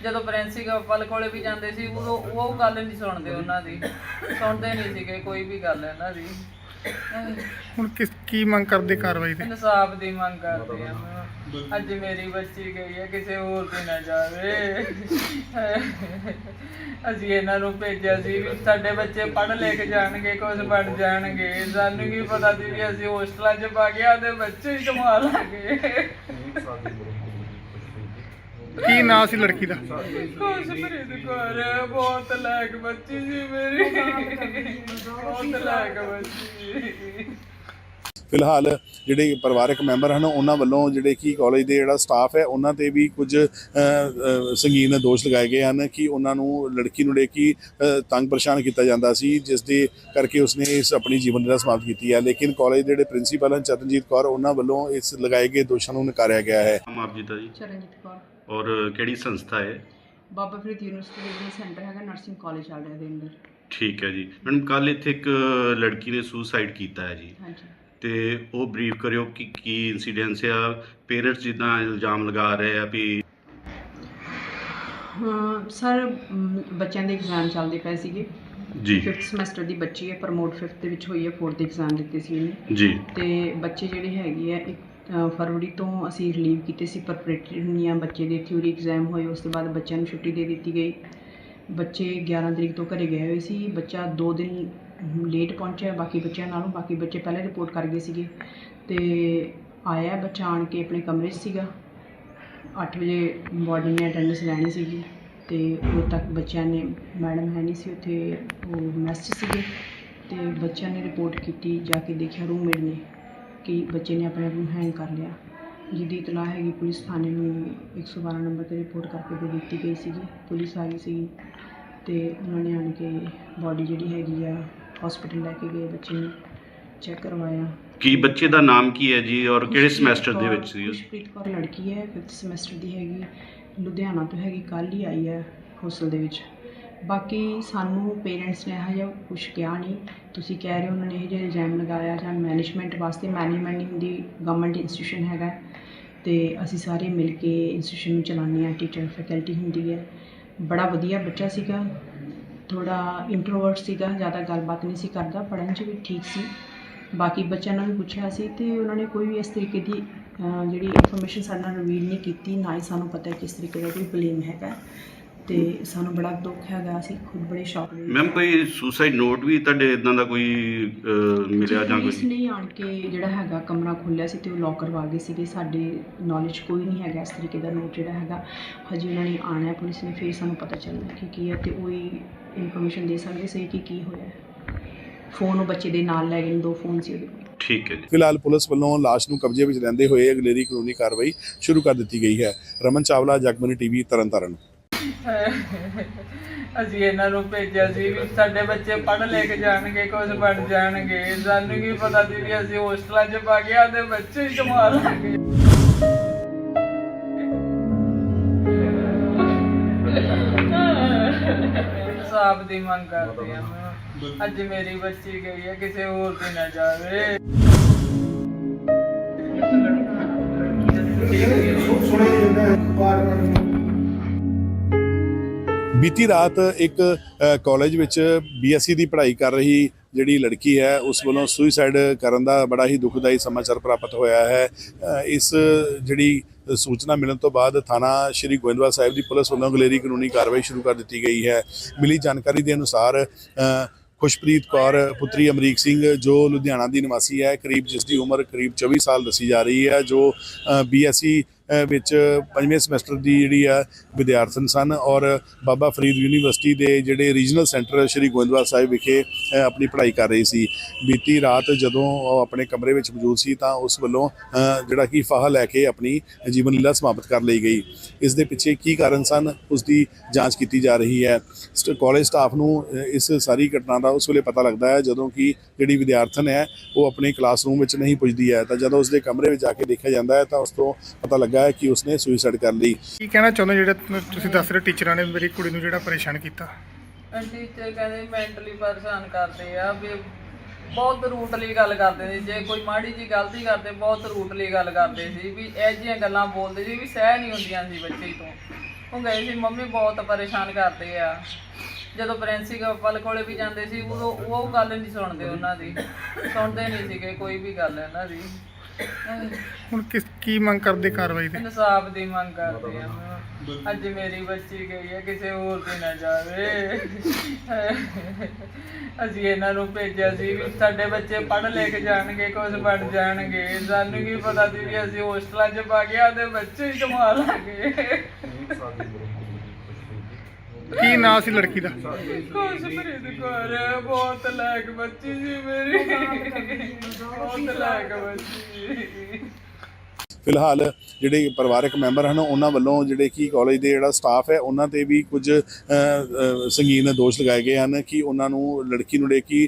ਜਦੋਂ ਪ੍ਰਿੰਸੀਪਲ ਕੋਲੇ ਵੀ ਜਾਂਦੇ ਸੀ ਉਹ ਉਹ ਗੱਲ ਨਹੀਂ ਸੁਣਦੇ ਉਹਨਾਂ ਦੀ। ਸੁਣਦੇ ਨਹੀਂ ਸੀਗੇ ਕੋਈ ਵੀ ਗੱਲ ਇਹਨਾਂ ਦੀ। ਹੁਣ ਕਿਸ ਕੀ ਮੰਗ ਕਰਦੇ ਕਾਰਵਾਈ ਦੀ ਇਨਸਾਫ ਦੀ ਮੰਗ ਕਰਦੇ ਆ। ਅੱਜ ਮੇਰੀ ਬੱਚੀ ਗਈ ਹੈ ਕਿਸੇ ਹੋਰ ਤੇ ਨਾ ਜਾਵੇ। ਅਸੀਂ ਇਹਨਾਂ ਨੂੰ ਭੇਜਿਆ ਸੀ ਵੀ ਸਾਡੇ ਬੱਚੇ ਪੜ੍ਹ ਲਿਖ ਜਾਣਗੇ ਕੁਝ ਬਣ ਜਾਣਗੇ। ਸਾਨੂੰ ਕੀ ਪਤਾ ਸੀ ਵੀ ਅਸੀਂ ਹੋਸਟਲਾਂ 'ਚ ਪਾ ਕੇ ਆਦੇ ਬੱਚੇ ਹੀ ਕਮਾ ਲਾਂਗੇ। ਕੀ ਨਾਂ ਸੀ ਲੜਕੀ ਦਾ? ਖੁਸ਼ਪ੍ਰੀਤ ਕੌਰ ਬਹੁਤ ਲਾਇਕ ਬੱਚੀ ਸੀ ਮੇਰੀ। ਬਹੁਤ ਲਾਇਕ ਬੱਚੀ। ਫਿਲਹਾਲ ਜਿਹੜੇ ਪਰਿਵਾਰਕ ਮੈਂਬਰ ਹਨ ਉਹਨਾਂ ਵੱਲੋਂ ਜਿਹੜੇ ਕਿ ਕਾਲਜ ਦੇ ਜਿਹੜਾ ਸਟਾਫ ਹੈ ਉਹਨਾਂ ਤੇ ਵੀ ਕੁਝ ਸੰਗੀਨ ਦੋਸ਼ ਲਗਾਏ ਗਏ ਹਨ ਕਿ ਉਹਨਾਂ ਨੂੰ ਲੜਕੀ ਨੂੰ ਲੈ ਕੇ ਤੰਗ ਪਰੇਸ਼ਾਨ ਕੀਤਾ ਜਾਂਦਾ ਸੀ ਜਿਸ ਦੇ ਕਰਕੇ ਉਸਨੇ ਇਸ ਆਪਣੀ ਜੀਵਨ ਲੀਲਾ ਸਮਾਪਤ ਕੀਤੀ ਹੈ। ਲੇਕਿਨ ਕਾਲਜ ਦੇ ਜਿਹੜੇ ਪ੍ਰਿੰਸੀਪਲ ਹਨ ਚਰਨਜੀਤ ਕੌਰ ਉਹਨਾਂ ਵੱਲੋਂ ਇਸ ਲਗਾਏ ਗਏ ਦੋਸ਼ਾਂ ਨੂੰ ਨਕਾਰਿਆ ਗਿਆ ਹੈ। ਨਾਮ ਆਪ ਜੀ ਦਾ ਜੀ। ਚਰਨਜੀਤ ਕੌਰ। ਔਰ ਕਿਹੜੀ ਸੰਸਥਾ ਹੈ? Baba Farid university regional centre ਹੈਗਾ ਨਰਸਿੰਗ ਕਾਲਜ ਰਿਹਾ ਦੇ ਅੰਦਰ। ਠੀਕ ਹੈ ਜੀ। ਮੈਡਮ ਕੱਲ ਇੱਥੇ ਇੱਕ ਲੜਕੀ ਨੇ ਸੁਸਾਈਡ ਕੀਤਾ ਹੈ ਜੀ। ਹਾਂਜੀ। ਤੇ ਉਹ ਬਰੀਫ ਕਰਿਓ ਕਿ ਕੀ ਇਨਸੀਡੈਂਸ ਆ? ਪੇਰੈਂਟਸ ਜਿੱਦਾਂ ਇਲਜ਼ਾਮ ਲਗਾ ਰਹੇ ਆ ਵੀ ਹਾਂ ਸਰ ਮ, ਬੱਚਿਆਂ ਦੇ ਐਗਜ਼ਾਮ ਚੱਲਦੇ ਪਏ ਸੀਗੇ। ਜੀ। 5th ਸਮੈਸਟਰ ਦੀ ਬੱਚੀ ਹੈ ਪ੍ਰਮੋਟ 5th ਦੇ ਵਿੱਚ ਹੋਈ ਹੈ 4th ਐਗਜ਼ਾਮ ਦਿੱਤੇ ਸੀ ਇਹਨੇ ਜੀ। ਤੇ ਬੱਚੇ ਜਿਹੜੇ ਹੈਗੇ ਆ ਇੱਕ ਫਰਵਰੀ ਤੋਂ ਅਸੀਂ ਰਿਲੀਵ ਕੀਤੇ ਸੀ ਪ੍ਰਪਰੇਟਰੀ ਹੁੰਦੀਆਂ ਬੱਚੇ ਦੇ ਥਿਊਰੀ ਐਗਜ਼ਾਮ ਹੋਏ, ਉਸ ਤੋਂ ਬਾਅਦ ਬੱਚਿਆਂ ਨੂੰ ਛੁੱਟੀ ਦੇ ਦਿੱਤੀ ਗਈ। ਬੱਚੇ 11 ਤਰੀਕ ਤੋਂ ਘਰੇ ਗਏ ਹੋਏ ਸੀ, ਬੱਚਾ 2 ਦਿਨ ਲੇਟ ਪਹੁੰਚਿਆ, ਬਾਕੀ ਬੱਚਿਆਂ ਨਾਲੋਂ, ਬਾਕੀ ਬੱਚੇ ਪਹਿਲੇ ਰਿਪੋਰਟ ਕਰ ਗਏ ਸੀਗੇ। ਤੇ ਆਇਆ ਬੱਚਾ ਆਣ ਕੇ ਆਪਣੇ ਕਮਰੇ 'ਚ ਸੀਗਾ। 8 ਵਜੇ ਵਾਰਡਨ ਨੇ ਅਟੈਂਡੈਂਸ ਲੈਣੀ ਸੀਗੀ ਤੇ ਉਦੋਂ ਤੱਕ ਬੱਚਿਆਂ ਨੇ ਮੈਡਮ ਹੈ ਨਹੀਂ ਸੀ ਉੱਥੇ, ਉਹ ਮੈਸ 'ਚ ਸੀਗੇ। ਤੇ ਬੱਚਿਆਂ ਨੇ ਰਿਪੋਰਟ ਕੀਤੀ, ਜਾ ਕੇ ਦੇਖਿਆ ਰੂਮਮੇਟ ਨੇ। ਕਿ ਬੱਚੇ ਨੇ ਆਪਣੇ ਆਪ ਨੂੰ ਹੈਂਗ ਕਰ ਲਿਆ। ਜਿਹਦੀ ਇਤਲਾਹ ਹੈਗੀ ਪੁਲਿਸ ਥਾਣੇ ਨੂੰ 112 ਨੰਬਰ ਤੇ ਰਿਪੋਰਟ ਕਰਕੇ ਦੇ ਦਿੱਤੀ ਗਈ ਸੀਗੀ। ਪੁਲਿਸ ਆ ਗਈ ਸੀ ਤੇ ਉਹਨਾਂ ਨੇ ਆਣ ਕੇ ਬਾਡੀ ਜਿਹੜੀ ਹੈਗੀ ਆ ਹਸਪੀਟਲ ਲੈ ਕੇ ਗਏ ਬੱਚੇ ਨੂੰ ਚੈੱਕ ਕਰਵਾਇਆ। ਕੀ ਬੱਚੇ ਦਾ ਨਾਮ ਕੀ ਹੈ ਜੀ ਔਰ ਕਿਹੜੇ ਸਮੈਸਟਰ ਦੇ ਵਿੱਚ ਸੀ? ਖੁਸ਼ਪ੍ਰੀਤ ਕੌਰ ਲੜਕੀ ਹੈ 5th ਸਮੈਸਟਰ ਦੀ ਹੈਗੀ। ਲੁਧਿਆਣਾ ਤੋਂ ਹੈਗੀ ਕੱਲ ਹੀ ਆਈ ਹੈ ਹੋਸਟਲ ਦੇ ਵਿੱਚ। ਬਾਕੀ ਸਾਨੂੰ ਪੇਰੈਂਟਸ ਨੇ ਇਹੋ ਜਿਹਾ ਕੁਝ ਕਿਹਾ ਨਹੀਂ ਤੁਸੀਂ ਕਹਿ ਰਹੇ ਹੋ ਉਹਨਾਂ ਨੇ ਇਹ ਜਿਹਾ ਇਲਜ਼ਾਮ ਲਗਾਇਆ ਜਾਂ ਮੈਨੇਜਮੈਂਟ ਵਾਸਤੇ ਮੈਨੇਜਮੈਂਟ ਨਹੀਂ ਹੁੰਦੀ ਗਵਰਨਮੈਂਟ ਇੰਸਟੀਟਿਊਸ਼ਨ ਹੈਗਾ। ਅਤੇ ਅਸੀਂ ਸਾਰੇ ਮਿਲ ਕੇ ਇੰਸਟੀਟਿਊਸ਼ਨ ਨੂੰ ਚਲਾਉਂਦੇ ਹਾਂ ਟੀਚਰ ਫੈਕਲਟੀ ਹੁੰਦੀ ਹੈ। ਬੜਾ ਵਧੀਆ ਬੱਚਾ ਸੀਗਾ। ਥੋੜ੍ਹਾ ਇੰਟਰੋਵਰਟ ਸੀਗਾ, ਜ਼ਿਆਦਾ ਗੱਲਬਾਤ ਨਹੀਂ ਸੀ ਕਰਦਾ, ਪੜ੍ਹਨ 'ਚ ਵੀ ਠੀਕ ਸੀ। ਬਾਕੀ ਬੱਚਿਆਂ ਨੂੰ ਵੀ ਪੁੱਛਿਆ ਸੀ ਅਤੇ ਉਹਨਾਂ ਨੇ ਕੋਈ ਵੀ ਇਸ ਤਰੀਕੇ ਦੀ ਜਿਹੜੀ ਇਨਫੋਰਮੇਸ਼ਨ ਸਾਡੇ ਨਾਲ ਰਿਵੀਲ ਨਹੀਂ ਕੀਤੀ, ਨਾ ਹੀ ਸਾਨੂੰ ਪਤਾ ਕਿਸ ਤਰੀਕੇ ਦਾ ਕੋਈ ਬਲੇਮ ਹੈਗਾ। ਤੇ ਸਾਨੂੰ ਬੜਾ ਦੁੱਖ ਹੈਗਾ ਅਸੀਂ ਖੁਦ ਬੜੇ ਸ਼ੌਕ ਦੇ ਵਿੱਚ ਮੈਮ ਕੋਈ ਸੁਸਾਈਡ ਨੋਟ ਵੀ ਤੁਹਾਡੇ ਇਦਾਂ ਦਾ ਕੋਈ ਅਹ, ਮਿਲਿਆ ਜਾਂ ਪੁਲਿਸ ਕੋਈ? ਨੇ ਆਣ ਕੇ ਜਿਹੜਾ ਹੈਗਾ ਕਮਰਾ ਖੋਲ੍ਹਿਆ ਸੀ ਤੇ ਉਹ ਲੌਕ ਕਰਵਾ ਗਏ ਸੀਗੇ। ਸਾਡੇ ਨੌਲੇਜ ਕੋਈ ਨਹੀਂ ਹੈਗਾ ਇਸ ਤਰੀਕੇ ਦਾ ਨੋਟ ਜਿਹੜਾ ਹੈਗਾ। ਹਜੇ ਉਹਨਾਂ ਨੇ ਆਣਾ ਹੈ ਪੁਲਿਸ ਨੇ ਫਿਰ ਸਾਨੂੰ ਪਤਾ ਚੱਲਣਾ ਕਿ ਕੀ ਹੈ ਤੇ ਉਹ ਹੀ ਇਨਫੋਰਮੇਸ਼ਨ ਦੇ ਸਕਦੇ ਸਹੀ ਕਿ ਕੀ ਹੋਇਆ ਹੈ। ਫੋਨ ਉਹ ਬੱਚੇ ਦੇ ਨਾਲ ਲੈ ਗਏ ਨੇ ਦੋ ਫੋਨ ਸੀ ਉਹਦੇ ਕੋਲ। ਠੀਕ ਹੈ ਜੀ। ਫਿਲਹਾਲ ਪੁਲਿਸ ਵੱਲੋਂ ਲਾਸ਼ ਨੂੰ ਕਬਜ਼ੇ ਵਿੱਚ ਲੈਂਦੇ ਹੋਏ ਅਗਲੇਰੀ ਕਾਨੂੰਨੀ ਕਾਰਵਾਈ ਸ਼ੁਰੂ ਕਰ ਦਿੱਤੀ ਗਈ ਹੈ। ਰਮਨ ਚਾਵਲਾ ਜਗਮਨੀ ਟੀਵੀ ਤਰਨਤਾਰਨ। ਅਸੀਂ ਇਹਨਾਂ ਨੂੰ ਭੇਜਿਆ ਸੀ ਵੀ ਸਾਡੇ ਬੱਚੇ ਪੜ੍ਹ ਲੈ ਕੇ ਜਾਣਗੇ ਕੁਝ ਬਣ ਜਾਣਗੇ। ਸਾਨੂੰ ਕੀ ਪਤਾ ਸੀ ਵੀ ਅਸੀਂ ਹੋਸਟਲਾਂ 'ਚ ਪਾ ਕੇ ਆਦੇ ਬੱਚੇ ਹੀ ਕਮਾ ਲਾਂਗੇ। ਇਨਸਾਫ ਦੀ ਮੰਗ ਕਰਦੇ ਆ ਮੈਂ। ਅੱਜ ਮੇਰੀ ਬੱਚੀ ਗਈ ਹੈ, ਕਿਸੇ ਹੋਰ ਦੀ ਨਾ ਜਾਵੇ। ਬੀਤੀ ਰਾਤ ਇੱਕ ਅ, ਕਾਲਜ ਵਿੱਚ ਬੀਐਸਸੀ ਦੀ ਪੜ੍ਹਾਈ ਕਰ ਰਹੀ ਜਿਹੜੀ ਲੜਕੀ ਹੈ ਉਸ ਵੱਲੋਂ ਸੁਸਾਈਡ ਕਰਨ ਦਾ ਬੜਾ ਹੀ ਦੁਖਦਾਈ ਸਮਾਚਾਰ ਪ੍ਰਾਪਤ ਹੋਇਆ ਹੈ। ਇਸ ਜਿਹੜੀ ਸੂਚਨਾ ਮਿਲਣ ਤੋਂ ਬਾਅਦ ਥਾਣਾ ਸ਼੍ਰੀ ਗੋਇੰਦਵਾਲ ਸਾਹਿਬ ਦੀ ਪੁਲਿਸ ਵੱਲੋਂ ਗਲੇਰੀ ਕਾਨੂੰਨੀ ਕਾਰਵਾਈ ਸ਼ੁਰੂ ਕਰ ਦਿੱਤੀ ਗਈ ਹੈ। ਮਿਲੀ ਜਾਣਕਾਰੀ ਦੇ ਅਨੁਸਾਰ ਖੁਸ਼ਪ੍ਰੀਤ ਕੌਰ ਪੁੱਤਰੀ ਅਮਰੀਕ ਸਿੰਘ ਜੋ ਲੁਧਿਆਣਾ ਦੀ ਨਿਵਾਸੀ ਹੈ ਕਰੀਬ ਜਿਸ ਦੀ ਉਮਰ ਕਰੀਬ 24 ਸਾਲ ਦੱਸੀ ਜਾ ਰਹੀ ਹੈ ਜੋ ਬੀਐਸਸੀ ਵਿੱਚ ਪੰਜਵੇਂ ਸਮੈਸਟਰ ਦੀ ਜਿਹੜੀ ਆ, ਵਿਦਿਆਰਥਣ ਸਨ ਔਰ ਬਾਬਾ ਫਰੀਦ ਯੂਨੀਵਰਸਿਟੀ ਦੇ ਜਿਹੜੇ ਰੀਜਨਲ ਸੈਂਟਰ ਸ਼੍ਰੀ ਗੋਇੰਦਵਾਲ ਸਾਹਿਬ ਵਿਖੇ ਆਪਣੀ ਪੜ੍ਹਾਈ ਕਰ ਰਹੀ ਸੀ। ਬੀਤੀ ਰਾਤ ਜਦੋਂ ਉਹ ਆਪਣੇ ਕਮਰੇ ਵਿੱਚ ਮੌਜੂਦ ਸੀ ਤਾਂ ਉਸ ਵੱਲੋਂ ਜਿਹੜਾ ਕਿ ਫਾਹਾ ਲੈ ਕੇ ਆਪਣੀ ਜੀਵਨ ਲੀਲਾ ਸਮਾਪਤ ਕਰ ਲਈ ਗਈ। ਇਸ ਦੇ ਪਿੱਛੇ ਕੀ ਕਾਰਨ ਸਨ, ਉਸ ਦੀ ਜਾਂਚ ਕੀਤੀ ਜਾ ਰਹੀ ਹੈ। ਸਟ- ਕਾਲਜ ਸਟਾਫ ਨੂੰ ਇਸ ਸਾਰੀ ਘਟਨਾ ਦਾ ਉਸ ਵੇਲੇ ਪਤਾ ਲੱਗਦਾ ਹੈ, ਜਦੋਂ ਕਿ ਜਿਹੜੀ ਵਿਦਿਆਰਥਣ ਹੈ, ਉਹ ਆਪਣੇ ਕਲਾਸਰੂਮ ਵਿੱਚ ਨਹੀਂ ਪੁੱਜਦੀ ਹੈ। ਤਾਂ ਜਦੋਂ ਉਸ ਦੇ ਕਮਰੇ ਵਿੱਚ ਜਾ ਕੇ ਦੇਖਿਆ ਜਾਂਦਾ ਹੈ, ਤਾਂ ਉਸ ਤੋਂ ਪਤਾ ਲੱਗਾ ਹੈ ਕਿ ਉਸਨੇ ਸੁਸਾਈਡ ਕਰ ਲਈ। ਕੀ ਕਹਿਣਾ ਚਾਹੁੰਦੇ ਜਿਹੜਾ ਤੁਸੀਂ ਦੱਸ ਰਹੇ ਟੀਚਰਾਂ ਨੇ ਮੇਰੀ ਕੁੜੀ ਨੂੰ ਜਿਹੜਾ ਪਰੇਸ਼ਾਨ ਕੀਤਾ? ਟੀਚਰ ਕਹਿੰਦੇ ਮੈਂਟਲੀ ਪਰੇਸ਼ਾਨ ਕਰਦੇ ਆ ਵੀ ਬਹੁਤ ਰੂਟਲੀ ਗੱਲ ਕਰਦੇ ਨੇ ਜੇ ਕੋਈ ਮਾੜੀ ਜੀ ਗਲਤੀ ਕਰਦੇ ਬਹੁਤ ਰੂਟਲੀ ਗੱਲ ਕਰਦੇ ਸੀ ਵੀ ਇਹ ਜਿਹੀਆਂ ਗੱਲਾਂ ਬੋਲਦੇ ਸੀ ਵੀ ਸਹਿ ਨਹੀਂ ਹੁੰਦੀਆਂ ਸੀ ਬੱਚੇ ਤੋਂ। ਉਹ ਗਏ ਸੀ ਮੰਮੀ ਬਹੁਤ ਪਰੇਸ਼ਾਨ ਕਰਦੇ ਆ। ਜਦੋਂ ਪ੍ਰਿੰਸੀਪਲ ਕੋਲੇ ਵੀ ਜਾਂਦੇ ਸੀ ਉਦੋਂ ਉਹ ਗੱਲ ਨਹੀਂ ਸੁਣਦੇ ਉਹਨਾਂ ਦੀ। ਸੁਣਦੇ ਨਹੀਂ ਸੀਗੇ ਕੋਈ ਵੀ ਗੱਲ ਇਹਨਾਂ ਦੀ। ਹੁਣ ਕਿਸ ਕੀ ਮੰਗ ਕਰਦੇ ਕਾਰਵਾਈ ਤੇ ਇਨਸਾਫ ਦੀ ਮੰਗ ਕਰਦੇ ਆ ਮੈਂ। ਅੱਜ ਮੇਰੀ ਬੱਚੀ ਗਈ ਹੈ ਕਿਸੇ ਹੋਰ ਦੀ ਨਾ ਜਾਵੇ। ਅਸੀਂ ਇਹਨਾਂ ਨੂੰ ਭੇਜਿਆ ਸੀ ਵੀ ਸਾਡੇ ਬੱਚੇ ਪੜ੍ਹ ਲੈ ਕੇ ਜਾਣਗੇ ਕੁਝ ਬਣ ਜਾਣਗੇ। ਸਾਨੂੰ ਕੀ ਪਤਾ ਸੀ ਵੀ ਅਸੀਂ ਹੋਸਟਲਾਂ 'ਚ ਪਾ ਕੇ ਆਦੇ ਬੱਚੇ ਹੀ ਕਮਾ ਲਾਂਗੇ ਕੀ ਨਾਂ ਸੀ ਲੜਕੀ ਦਾ? ਖੁਸ਼ਪ੍ਰੀਤ ਕੌਰ ਬਹੁਤ ਲਾਇਕ ਬੱਚੀ ਸੀ ਮੇਰੀ। ਬਹੁਤ ਲਾਇਕ ਬੱਚੀ। ਫਿਲਹਾਲ ਜਿਹੜੇ ਪਰਿਵਾਰਕ ਮੈਂਬਰ ਹਨ ਉਹਨਾਂ ਵੱਲੋਂ ਜਿਹੜੇ ਕਿ ਕਾਲਜ ਦੇ ਜਿਹੜਾ ਸਟਾਫ ਹੈ ਉਹਨਾਂ ਤੇ ਵੀ ਕੁਝ ਸੰਗੀਨ ਦੋਸ਼ ਲਗਾਏ ਗਏ ਹਨ ਕਿ ਉਹਨਾਂ ਨੂੰ ਲੜਕੀ ਨੂੰ ਲੈ ਕੇ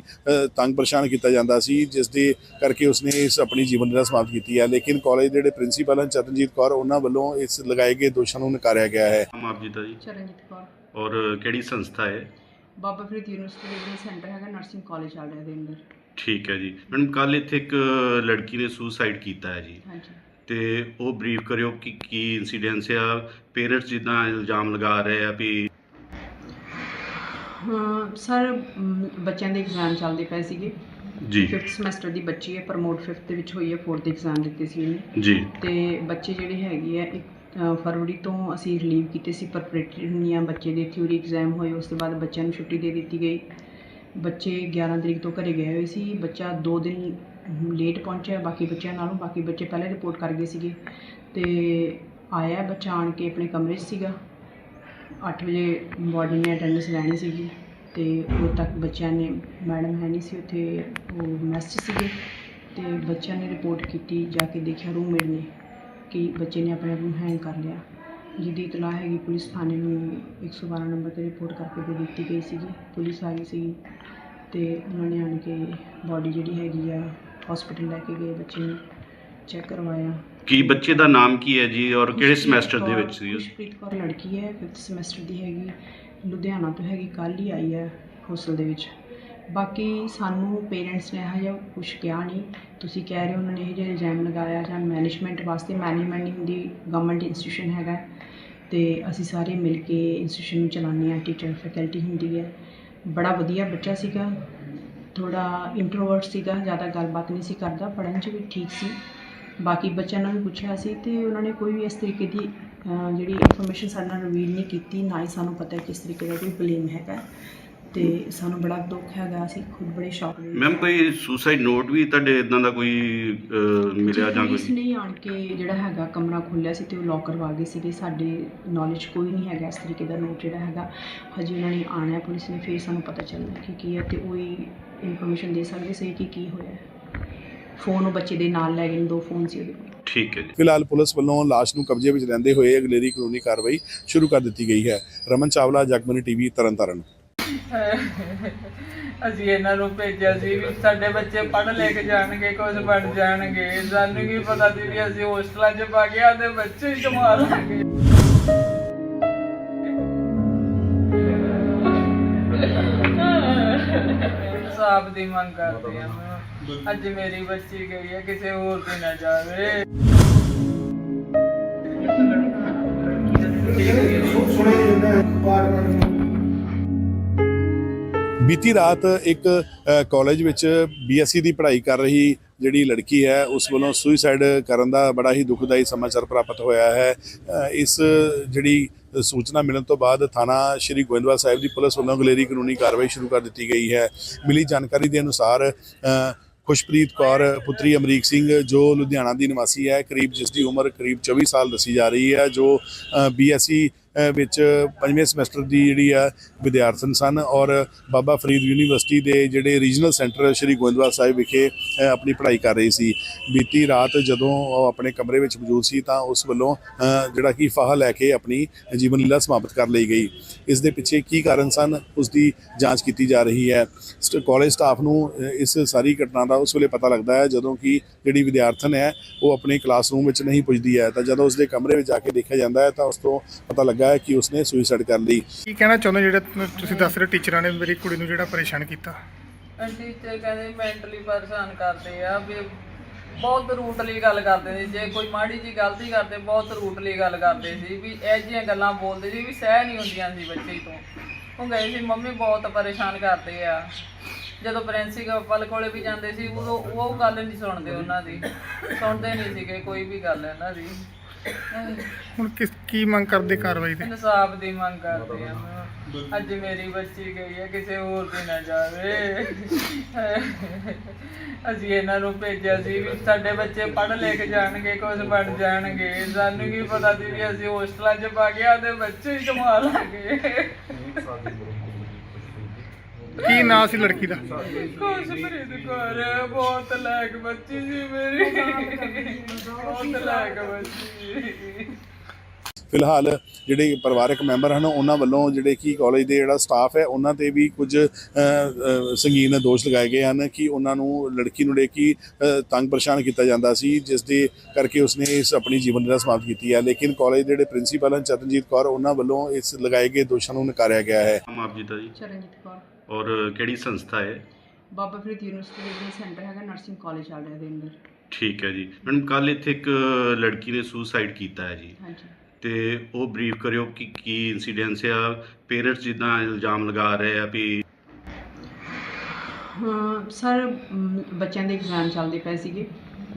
ਤੰਗ ਪਰੇਸ਼ਾਨ ਕੀਤਾ ਜਾਂਦਾ ਸੀ ਜਿਸ ਦੇ ਕਰਕੇ ਉਸਨੇ ਇਸ ਆਪਣੀ ਜੀਵਨ ਲੀਲਾ ਸਮਾਪਤ ਕੀਤੀ ਹੈ। ਲੇਕਿਨ ਕਾਲਜ ਦੇ ਜਿਹੜੇ ਪ੍ਰਿੰਸੀਪਲ ਹਨ ਚਰਨਜੀਤ ਕੌਰ ਉਹਨਾਂ ਵੱਲੋਂ ਇਸ ਲਗਾਏ ਗਏ ਦੋਸ਼ਾਂ ਨੂੰ ਨਕਾਰਿਆ ਗਿਆ ਹੈ। ਆਪ ਜੀ ਦਾ ਜੀ। ਚਰਨਜੀਤ ਕੌਰ। ਔਰ ਕਿਹੜੀ ਸੰਸਥਾ ਹੈ? ਬਾਬਾ ਫਰੀਦ ਯੂਨੀਵਰਸਿਟੀ ਦੇ ਜਿਹੜਾ ਸੈਂਟਰ ਹੈਗਾ ਨਰਸਿੰਗ ਕਾਲਜ ਰਿਹਾ ਦੇ ਅੰਦਰ। ਠੀਕ ਹੈ ਜੀ। ਮੈਡਮ ਕੱਲ ਇੱਥੇ ਇੱਕ ਲੜਕੀ ਨੇ ਸੁਸਾਈਡ ਕੀਤਾ ਹੈ ਜੀ। ਹਾਂਜੀ। ਤੇ ਉਹ ਬਰੀਫ ਕਰਿਓ ਕਿ ਕੀ ਇਨਸੀਡੈਂਸ ਆ? ਪੇਰੈਂਟਸ ਜਿੱਦਾਂ ਇਲਜ਼ਾਮ ਲਗਾ ਰਹੇ ਆ ਵੀ ਹਾਂ ਸਰ ਮ, ਬੱਚਿਆਂ ਦੇ ਐਗਜ਼ਾਮ ਚੱਲਦੇ ਪਏ ਸੀਗੇ। ਜੀ। 5th ਸਮੈਸਟਰ ਦੀ ਬੱਚੀ ਹੈ ਪ੍ਰਮੋਟ 5th ਦੇ ਵਿੱਚ ਹੋਈ ਹੈ 4th ਐਗਜ਼ਾਮ ਦਿੱਤੇ ਸੀ ਜੀ। ਤੇ ਬੱਚੇ ਜਿਹੜੇ ਹੈਗੇ ਆ ਇੱਕ ਫਰਵਰੀ ਤੋਂ ਅਸੀਂ ਰਿਲੀਵ ਕੀਤੇ ਸੀ ਪ੍ਰਪਰੇਟਰੀਆਂ ਬੱਚੇ ਦੇ ਥਿਊਰੀ ਐਗਜ਼ਾਮ ਹੋਏ, ਉਸ ਤੋਂ ਬਾਅਦ ਬੱਚਿਆਂ ਨੂੰ ਛੁੱਟੀ ਦੇ ਦਿੱਤੀ ਗਈ। ਬੱਚੇ 11 ਤਰੀਕ ਤੋਂ ਘਰੇ ਗਏ ਹੋਏ ਸੀ। ਬੱਚਾ 2 ਦਿਨ ਲੇਟ ਪਹੁੰਚਿਆ, ਬਾਕੀ ਬੱਚਿਆਂ ਨਾਲੋਂ, ਬਾਕੀ ਬੱਚੇ ਪਹਿਲੇ ਰਿਪੋਰਟ ਕਰ ਗਏ ਸੀਗੇ। ਤੇ ਆਇਆ ਬੱਚਾ ਆਣ ਕੇ ਆਪਣੇ ਕਮਰੇ 'ਚ ਸੀਗਾ। 8 ਵਜੇ ਬਾਡੀ ਨੇ ਅਟੈਂਡੈਂਸ ਲੈਣੀ ਸੀਗੀ ਤੇ ਉਦੋਂ ਤੱਕ ਬੱਚਿਆਂ ਨੇ ਮੈਡਮ ਹੈ ਨਹੀਂ ਸੀ ਉੱਥੇ, ਉਹ ਮੈਸ ਸੀਗੇ। ਤੇ ਬੱਚਿਆਂ ਨੇ ਰਿਪੋਰਟ ਕੀਤੀ, ਜਾ ਕੇ ਦੇਖਿਆ ਰੂਮਮੇਟ ਨੇ। ਕਿ ਬੱਚੇ ਨੇ ਆਪਣੇ ਆਪ ਨੂੰ ਹੈਂਗ ਕਰ ਲਿਆ। ਜਿਹਦੀ ਇਤਲਾਹ ਹੈਗੀ ਪੁਲਿਸ ਥਾਣੇ ਨੂੰ 112 ਨੰਬਰ ਤੇ ਰਿਪੋਰਟ ਕਰਕੇ ਦੇ ਦਿੱਤੀ ਗਈ ਸੀਗੀ। ਪੁਲਿਸ ਆ ਗਈ ਸੀ ਤੇ ਉਹਨਾਂ ਨੇ ਆਣ ਕੇ ਬਾਡੀ ਜਿਹੜੀ ਹੈਗੀ ਆ ਹਸਪੀਟਲ ਲੈ ਕੇ ਗਏ ਬੱਚੇ ਨੂੰ ਚੈੱਕ ਕਰਵਾਇਆ। ਕੀ ਬੱਚੇ ਦਾ ਨਾਮ ਕੀ ਹੈ ਜੀ ਔਰ ਕਿਹੜੇ ਸਮੈਸਟਰ ਦੇ ਵਿੱਚ ਸੀ ਉਹ? ਖੁਸ਼ਪ੍ਰੀਤ ਕੌਰ ਲੜਕੀ ਹੈ 5th ਸਮੈਸਟਰ ਦੀ ਹੈਗੀ। ਲੁਧਿਆਣਾ ਤੋਂ ਹੈਗੀ ਕੱਲ ਹੀ ਆਈ ਹੈ ਹੋਸਟਲ ਦੇ ਵਿੱਚ। ਬਾਕੀ ਸਾਨੂੰ ਪੇਰੈਂਟਸ ਨੇ ਇਹੋ ਜਿਹਾ ਕੁਛ ਕਿਹਾ ਨਹੀਂ। ਤੁਸੀਂ ਕਹਿ ਰਹੇ ਹੋ ਉਹਨਾਂ ਨੇ ਇਹੋ ਜਿਹਾ ਇਲਜ਼ਾਮ ਲਗਾਇਆ ਜਾਂ ਮੈਨੇਜਮੈਂਟ ਵਾਸਤੇ ਮੈਨੇਜਮੈਂਟ ਨਹੀਂ ਹੁੰਦੀ ਗਵਰਮੈਂਟ ਇੰਸਟੀਟਿਊਸ਼ਨ ਹੈਗਾ ਅਤੇ ਅਸੀਂ ਸਾਰੇ ਮਿਲ ਕੇ ਇੰਸਟੀਟਿਊਸ਼ਨ ਨੂੰ ਚਲਾਉਂਦੇ ਹਾਂ ਟੀਚਰ ਫੈਕਲਟੀ ਹੁੰਦੀ ਹੈ। ਬੜਾ ਵਧੀਆ ਬੱਚਾ ਸੀਗਾ। ਥੋੜ੍ਹਾ ਇੰਟਰੋਵਰਟ ਸੀਗਾ, ਜ਼ਿਆਦਾ ਗੱਲਬਾਤ ਨਹੀਂ ਸੀ ਕਰਦਾ, ਪੜ੍ਹਨ 'ਚ ਵੀ ਠੀਕ ਸੀ। ਬਾਕੀ ਬੱਚਿਆਂ ਨੂੰ ਵੀ ਪੁੱਛਿਆ ਸੀ ਅਤੇ ਉਹਨਾਂ ਨੇ ਕੋਈ ਵੀ ਇਸ ਤਰੀਕੇ ਦੀ ਜਿਹੜੀ ਇਨਫੋਰਮੇਸ਼ਨ ਸਾਡੇ ਨਾਲ ਰਿਵੀਲ ਨਹੀਂ ਕੀਤੀ, ਨਾ ਹੀ ਸਾਨੂੰ ਪਤਾ ਕਿਸ ਤਰੀਕੇ ਦਾ ਕੋਈ ਬਲੇਮ ਹੈਗਾ। ਤੇ ਸਾਨੂੰ ਬੜਾ ਦੁੱਖ ਹੈਗਾ ਅਸੀਂ ਖੁਦ ਬੜੇ ਸ਼ੌਕ ਵਿੱਚ ਮੈਮ ਕੋਈ ਸੁਸਾਈਡ ਨੋਟ ਵੀ ਤੁਹਾਡੇ ਇਦਾਂ ਦਾ ਕੋਈ ਅਹ, ਮਿਲਿਆ ਜਾਂ ਪੁਲਿਸ ਕੋਈ? ਨੇ ਆਣ ਕੇ ਜਿਹੜਾ ਹੈਗਾ ਕਮਰਾ ਖੋਲ੍ਹਿਆ ਸੀ ਤੇ ਉਹ ਲੋਕ ਕਰਵਾ ਗਏ ਸੀਗੇ। ਸਾਡੇ ਨੌਲੇਜ ਕੋਈ ਨਹੀਂ ਹੈਗਾ ਇਸ ਤਰੀਕੇ ਦਾ ਨੋਟ ਜਿਹੜਾ ਹੈਗਾ। ਹਜੇ ਉਹਨਾਂ ਨੇ ਆਣਾ ਹੈ ਪੁਲਿਸ ਨੇ ਫਿਰ ਸਾਨੂੰ ਪਤਾ ਚੱਲਣਾ ਕਿ ਕੀ ਹੈ ਤੇ ਉਹ ਹੀ ਇਨਫੋਰਮੇਸ਼ਨ ਦੇ ਸਕਦੇ ਸੀ ਕਿ ਕੀ ਹੋਇਆ ਹੈ। ਫੋਨ ਉਹ ਬੱਚੇ ਦੇ ਨਾਲ ਲੈ ਗਏ ਨੇ, ਦੋ ਫੋਨ ਸੀ ਉਹਦੇ ਕੋਲ। ਠੀਕ ਹੈ ਜੀ। ਫਿਲਹਾਲ ਪੁਲਿਸ ਵੱਲੋਂ ਲਾਸ਼ ਨੂੰ ਕਬਜ਼ੇ ਵਿੱਚ ਲੈਂਦੇ ਹੋਏ ਅਗਲੇਰੀ ਕਾਨੂੰਨੀ ਕਾਰਵਾਈ ਸ਼ੁਰੂ ਕਰ ਦਿੱਤੀ ਗਈ ਹੈ। ਰਮਨ ਚਾਵਲਾ ਜਗਮਨੀ ਟੀਵੀ ਤਰਨਤਾਰਨ। ਅਸੀਂ ਇਹਨਾਂ ਨੂੰ ਭੇਜਿਆ ਸੀ ਵੀ ਸਾਡੇ ਬੱਚੇ ਪੜ੍ਹ ਲਿਖ ਜਾਣਗੇ ਕੁਝ ਬਣ ਜਾਣਗੇ। ਸਾਨੂੰ ਕੀ ਪਤਾ ਸੀ ਵੀ ਅਸੀਂ ਹੋਸਟਲਾਂ 'ਚ ਪਾ ਕੇ ਆਦੇ ਬੱਚੇ ਹੀ ਕਮਾ ਲਾਂਗੇ। ਇਨਸਾਫ ਦੀ ਮੰਗ ਕਰਦੇ ਹਾਂ ਅੱਜ ਮੇਰੀ ਬੱਚੀ ਗਈ ਹੈ, ਕਿਸੇ ਹੋਰ ਦੀ ਨਾ ਜਾਵੇ। ਬੀਤੀ ਰਾਤ ਇੱਕ ਅ, ਕਾਲਜ ਵਿੱਚ ਬੀਐਸਸੀ ਦੀ ਪੜ੍ਹਾਈ ਕਰ ਰਹੀ ਜਿਹੜੀ ਲੜਕੀ ਹੈ ਉਸ ਵੱਲੋਂ ਸੁਸਾਈਡ ਕਰਨ ਦਾ ਬੜਾ ਹੀ ਦੁਖਦਾਈ ਸਮਾਚਾਰ ਪ੍ਰਾਪਤ ਹੋਇਆ ਹੈ। ਇਸ ਜਿਹੜੀ ਸੂਚਨਾ ਮਿਲਣ ਤੋਂ ਬਾਅਦ ਥਾਣਾ ਸ਼੍ਰੀ ਗੋਇੰਦਵਾਲ ਸਾਹਿਬ ਦੀ ਪੁਲਿਸ ਵੱਲੋਂ ਗਲੇਰੀ ਕਾਨੂੰਨੀ ਕਾਰਵਾਈ ਸ਼ੁਰੂ ਕਰ ਦਿੱਤੀ ਗਈ ਹੈ। ਮਿਲੀ ਜਾਣਕਾਰੀ ਦੇ ਅਨੁਸਾਰ ਖੁਸ਼ਪ੍ਰੀਤ ਕੌਰ ਪੁੱਤਰੀ ਅਮਰੀਕ ਸਿੰਘ ਜੋ ਲੁਧਿਆਣਾ ਦੀ ਨਿਵਾਸੀ ਹੈ ਕਰੀਬ ਜਿਸ ਦੀ ਉਮਰ ਕਰੀਬ 24 ਸਾਲ ਦੱਸੀ ਜਾ ਰਹੀ ਹੈ ਜੋ ਬੀਐਸਸੀ ਵਿੱਚ ਪੰਜਵੇਂ ਸਮੈਸਟਰ ਦੀ ਜਿਹੜੀ ਆ ਵਿਦਿਆਰਥਣ ਸਨ ਔਰ ਬਾਬਾ ਫਰੀਦ ਯੂਨੀਵਰਸਿਟੀ ਦੇ ਜਿਹੜੇ ਰੀਜਨਲ ਸੈਂਟਰ ਸ਼੍ਰੀ ਗੋਇੰਦਵਾਲ ਸਾਹਿਬ ਵਿਖੇ ਆਪਣੀ ਪੜ੍ਹਾਈ ਕਰ ਰਹੀ ਸੀ। ਬੀਤੀ ਰਾਤ ਜਦੋਂ ਉਹ ਆਪਣੇ ਕਮਰੇ ਵਿੱਚ ਮੌਜੂਦ ਸੀ ਤਾਂ ਉਸ ਵੱਲੋਂ ਜਿਹੜਾ ਕਿ ਫਾਹਾ ਲੈ ਕੇ ਆਪਣੀ ਜੀਵਨ ਲੀਲਾ ਸਮਾਪਤ ਕਰ ਲਈ ਗਈ। ਇਸ ਦੇ ਪਿੱਛੇ ਕੀ ਕਾਰਨ ਸਨ, ਉਸ ਦੀ ਜਾਂਚ ਕੀਤੀ ਜਾ ਰਹੀ ਹੈ। ਸਟ- ਕਾਲਜ ਸਟਾਫ ਨੂੰ ਇਸ ਸਾਰੀ ਘਟਨਾ ਦਾ ਉਸ ਵੇਲੇ ਪਤਾ ਲੱਗਦਾ ਹੈ, ਜਦੋਂ ਕਿ ਜਿਹੜੀ ਵਿਦਿਆਰਥਣ ਹੈ, ਉਹ ਆਪਣੇ ਕਲਾਸਰੂਮ ਵਿੱਚ ਨਹੀਂ ਪੁੱਜਦੀ ਹੈ। ਤਾਂ ਜਦੋਂ ਉਸ ਦੇ ਕਮਰੇ ਵਿੱਚ ਜਾ ਕੇ ਦੇਖਿਆ ਜਾਂਦਾ ਹੈ, ਤਾਂ ਉਸ ਤੋਂ ਪਤਾ ਲੱਗ ਹੈ ਕਿ ਉਸਨੇ ਸੁਸਾਈਡ ਕਰ ਲਈ। ਕੀ ਕਹਿਣਾ ਚਾਹੁੰਦੇ ਜਿਹੜੇ ਤੁਸੀਂ ਦੱਸ ਰਹੇ ਟੀਚਰਾਂ ਨੇ ਮੇਰੀ ਕੁੜੀ ਨੂੰ ਜਿਹੜਾ ਪਰੇਸ਼ਾਨ ਕੀਤਾ? ਟੀਚਰ ਕਹਿੰਦੇ ਮੈਂਟਲੀ ਪਰੇਸ਼ਾਨ ਕਰਦੇ ਆ ਵੀ ਬਹੁਤ ਰੂਟਲੀ ਗੱਲ ਕਰਦੇ ਨੇ ਜੇ ਕੋਈ ਮਾੜੀ ਜੀ ਗਲਤੀ ਕਰਦੇ ਬਹੁਤ ਰੂਟਲੀ ਗੱਲ ਕਰਦੇ ਸੀ ਵੀ ਇਹ ਜਿਹੀਆਂ ਗੱਲਾਂ ਬੋਲਦੇ ਸੀ ਵੀ ਸਹਿ ਨਹੀਂ ਹੁੰਦੀਆਂ ਸੀ ਬੱਚੇ ਤੋਂ। ਉਹ ਗਏ ਸੀ ਮੰਮੀ ਬਹੁਤ ਪਰੇਸ਼ਾਨ ਕਰਦੇ ਆ। ਜਦੋਂ ਪ੍ਰਿੰਸੀਪਲ ਕੋਲੇ ਵੀ ਜਾਂਦੇ ਸੀ ਉਦੋਂ ਉਹ ਗੱਲ ਨਹੀਂ ਸੁਣਦੇ ਉਹਨਾਂ ਦੀ। ਸੁਣਦੇ ਨਹੀਂ ਸੀਗੇ ਕੋਈ ਵੀ ਗੱਲ ਇਹਨਾਂ ਦੀ। ਹੁਣ ਕਿਸ ਕੀ ਮੰਗ ਕਰਦੇ ਕਾਰਵਾਈ ਦੇ? ਇਨਸਾਫ ਦੀ ਮੰਗ ਕਰਦੇ ਆ ਅੱਜ ਮੇਰੀ ਬੱਚੀ ਗਈ ਹੈ ਕਿਸੇ ਹੋਰ ਦੀ ਨਾ ਜਾਵੇ। ਅਸੀਂ ਇਹਨਾਂ ਨੂੰ ਭੇਜਿਆ ਸੀ ਵੀ ਸਾਡੇ ਬੱਚੇ ਪੜ੍ਹ ਲਿਖ ਜਾਣਗੇ ਕੁਝ ਬਣ ਜਾਣਗੇ। ਸਾਨੂੰ ਕੀ ਪਤਾ ਸੀ ਵੀ ਅਸੀਂ ਹੋਸਟਲਾਂ 'ਚ ਪਾ ਕੇ ਆਦੇ ਬੱਚੇ ਹੀ ਕਮਾ ਲਾਂਗੇ ਕੀ ਨਾਂ ਸੀ ਲੜਕੀ ਦਾ? ਖੁਸ਼ਪ੍ਰੀਤ ਕੌਰ ਬਹੁਤ ਲਾਇਕ ਬੱਚੀ ਸੀ ਮੇਰੀ। ਬਹੁਤ ਲਾਇਕ ਬੱਚੀ। ਫਿਲਹਾਲ ਜਿਹੜੇ ਪਰਿਵਾਰਕ ਮੈਂਬਰ ਹਨ ਉਹਨਾਂ ਵੱਲੋਂ ਜਿਹੜੇ ਕਿ ਕਾਲਜ ਦੇ ਜਿਹੜਾ ਸਟਾਫ ਹੈ ਉਹਨਾਂ ਤੇ ਵੀ ਕੁਝ ਸੰਗੀਨ ਦੋਸ਼ ਲਗਾਏ ਗਏ ਹਨ ਕਿ ਉਹਨਾਂ ਨੂੰ ਲੜਕੀ ਨੂੰ ਲੈ ਕੇ ਤੰਗ ਪਰੇਸ਼ਾਨ ਕੀਤਾ ਜਾਂਦਾ ਸੀ ਜਿਸ ਦੇ ਕਰਕੇ ਉਸਨੇ ਇਸ ਆਪਣੀ ਜੀਵਨ ਲੀਲਾ ਸਮਾਪਤ ਕੀਤੀ ਹੈ। ਲੇਕਿਨ ਕਾਲਜ ਦੇ ਜਿਹੜੇ ਪ੍ਰਿੰਸੀਪਲ ਹਨ ਚਰਨਜੀਤ ਕੌਰ ਉਹਨਾਂ ਵੱਲੋਂ ਇਸ ਲਗਾਏ ਗਏ ਦੋਸ਼ਾਂ ਨੂੰ ਨਕਾਰਿਆ ਗਿਆ ਹੈ। ਆਪ ਜੀ ਦਾ ਜੀ। ਚਰਨਜੀਤ ਕੌਰ। ਔਰ ਕਿਹੜੀ ਸੰਸਥਾ ਹੈ? Baba Farid university regional centre ਹੈਗਾ ਨਰਸਿੰਗ ਕਾਲਜ ਰਿਹਾ ਦੇ ਅੰਦਰ। ਠੀਕ ਹੈ ਜੀ। ਮੈਡਮ ਕੱਲ ਇੱਥੇ ਇੱਕ ਲੜਕੀ ਨੇ ਸੁਸਾਈਡ ਕੀਤਾ ਹੈ ਜੀ। ਹਾਂਜੀ। ਤੇ ਉਹ ਬਰੀਫ ਕਰਿਓ ਕਿ ਕੀ ਇਨਸੀਡੈਂਸ ਆ? ਪੇਰੈਂਟਸ ਜਿੱਦਾਂ ਇਲਜ਼ਾਮ ਲਗਾ ਰਹੇ ਆ ਵੀ ਹਾਂ ਸਰ ਮ, ਬੱਚਿਆਂ ਦੇ ਐਗਜ਼ਾਮ ਚੱਲਦੇ ਪਏ ਸੀਗੇ।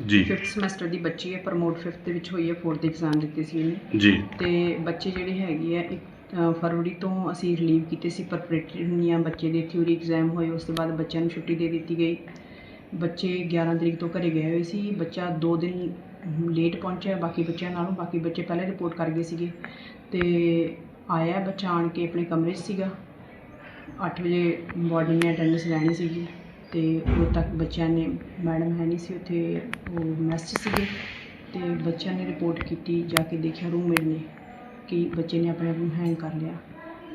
ਜੀ। 5th ਸਮੈਸਟਰ ਦੀ ਬੱਚੀ ਹੈ ਪ੍ਰਮੋਟ 5th ਦੇ ਵਿੱਚ ਹੋਈ ਹੈ 4th ਐਗਜ਼ਾਮ ਦਿੱਤੇ ਸੀ ਇਹਨੇ ਜੀ। ਤੇ ਬੱਚੇ ਜਿਹੜੇ ਹੈਗੇ ਆ ਇੱਕ ਫਰਵਰੀ ਤੋਂ ਅਸੀਂ ਰਿਲੀਵ ਕੀਤੇ ਸੀ ਪ੍ਰਪਰੇਟਰੀ ਹੁੰਦੀਆਂ ਬੱਚੇ ਦੇ ਥਿਊਰੀ ਐਗਜ਼ਾਮ ਹੋਏ ਉਸ ਤੋਂ ਬਾਅਦ ਬੱਚਿਆਂ ਨੂੰ ਛੁੱਟੀ ਦੇ ਦਿੱਤੀ ਗਈ। ਬੱਚੇ 11 ਤਰੀਕ ਤੋਂ ਘਰੇ ਗਏ ਹੋਏ ਸੀ, ਬੱਚਾ 2 ਦਿਨ ਲੇਟ ਪਹੁੰਚਿਆ, ਬਾਕੀ ਬੱਚਿਆਂ ਨਾਲੋਂ, ਬਾਕੀ ਬੱਚੇ ਪਹਿਲੇ ਰਿਪੋਰਟ ਕਰ ਗਏ ਸੀਗੇ। ਤੇ ਆਇਆ ਬੱਚਾ ਆਣ ਕੇ ਆਪਣੇ ਕਮਰੇ 'ਚ ਸੀਗਾ। 8 ਵਜੇ ਵਾਰਡਨ ਨੇ ਅਟੈਂਡੈਂਸ ਲੈਣੀ ਸੀਗੀ ਤੇ ਉਦੋਂ ਤੱਕ ਬੱਚਿਆਂ ਨੇ ਮੈਡਮ ਹੈ ਨਹੀਂ ਸੀ ਉੱਥੇ, ਉਹ ਮੈਸ 'ਚ ਸੀਗੇ। ਤੇ ਬੱਚਿਆਂ ਨੇ ਰਿਪੋਰਟ ਕੀਤੀ, ਜਾ ਕੇ ਦੇਖਿਆ ਰੂਮਮੇਟ ਨੇ। ਕਿ ਬੱਚੇ ਨੇ ਆਪਣੇ ਆਪ ਨੂੰ ਹੈਂਗ ਕਰ ਲਿਆ।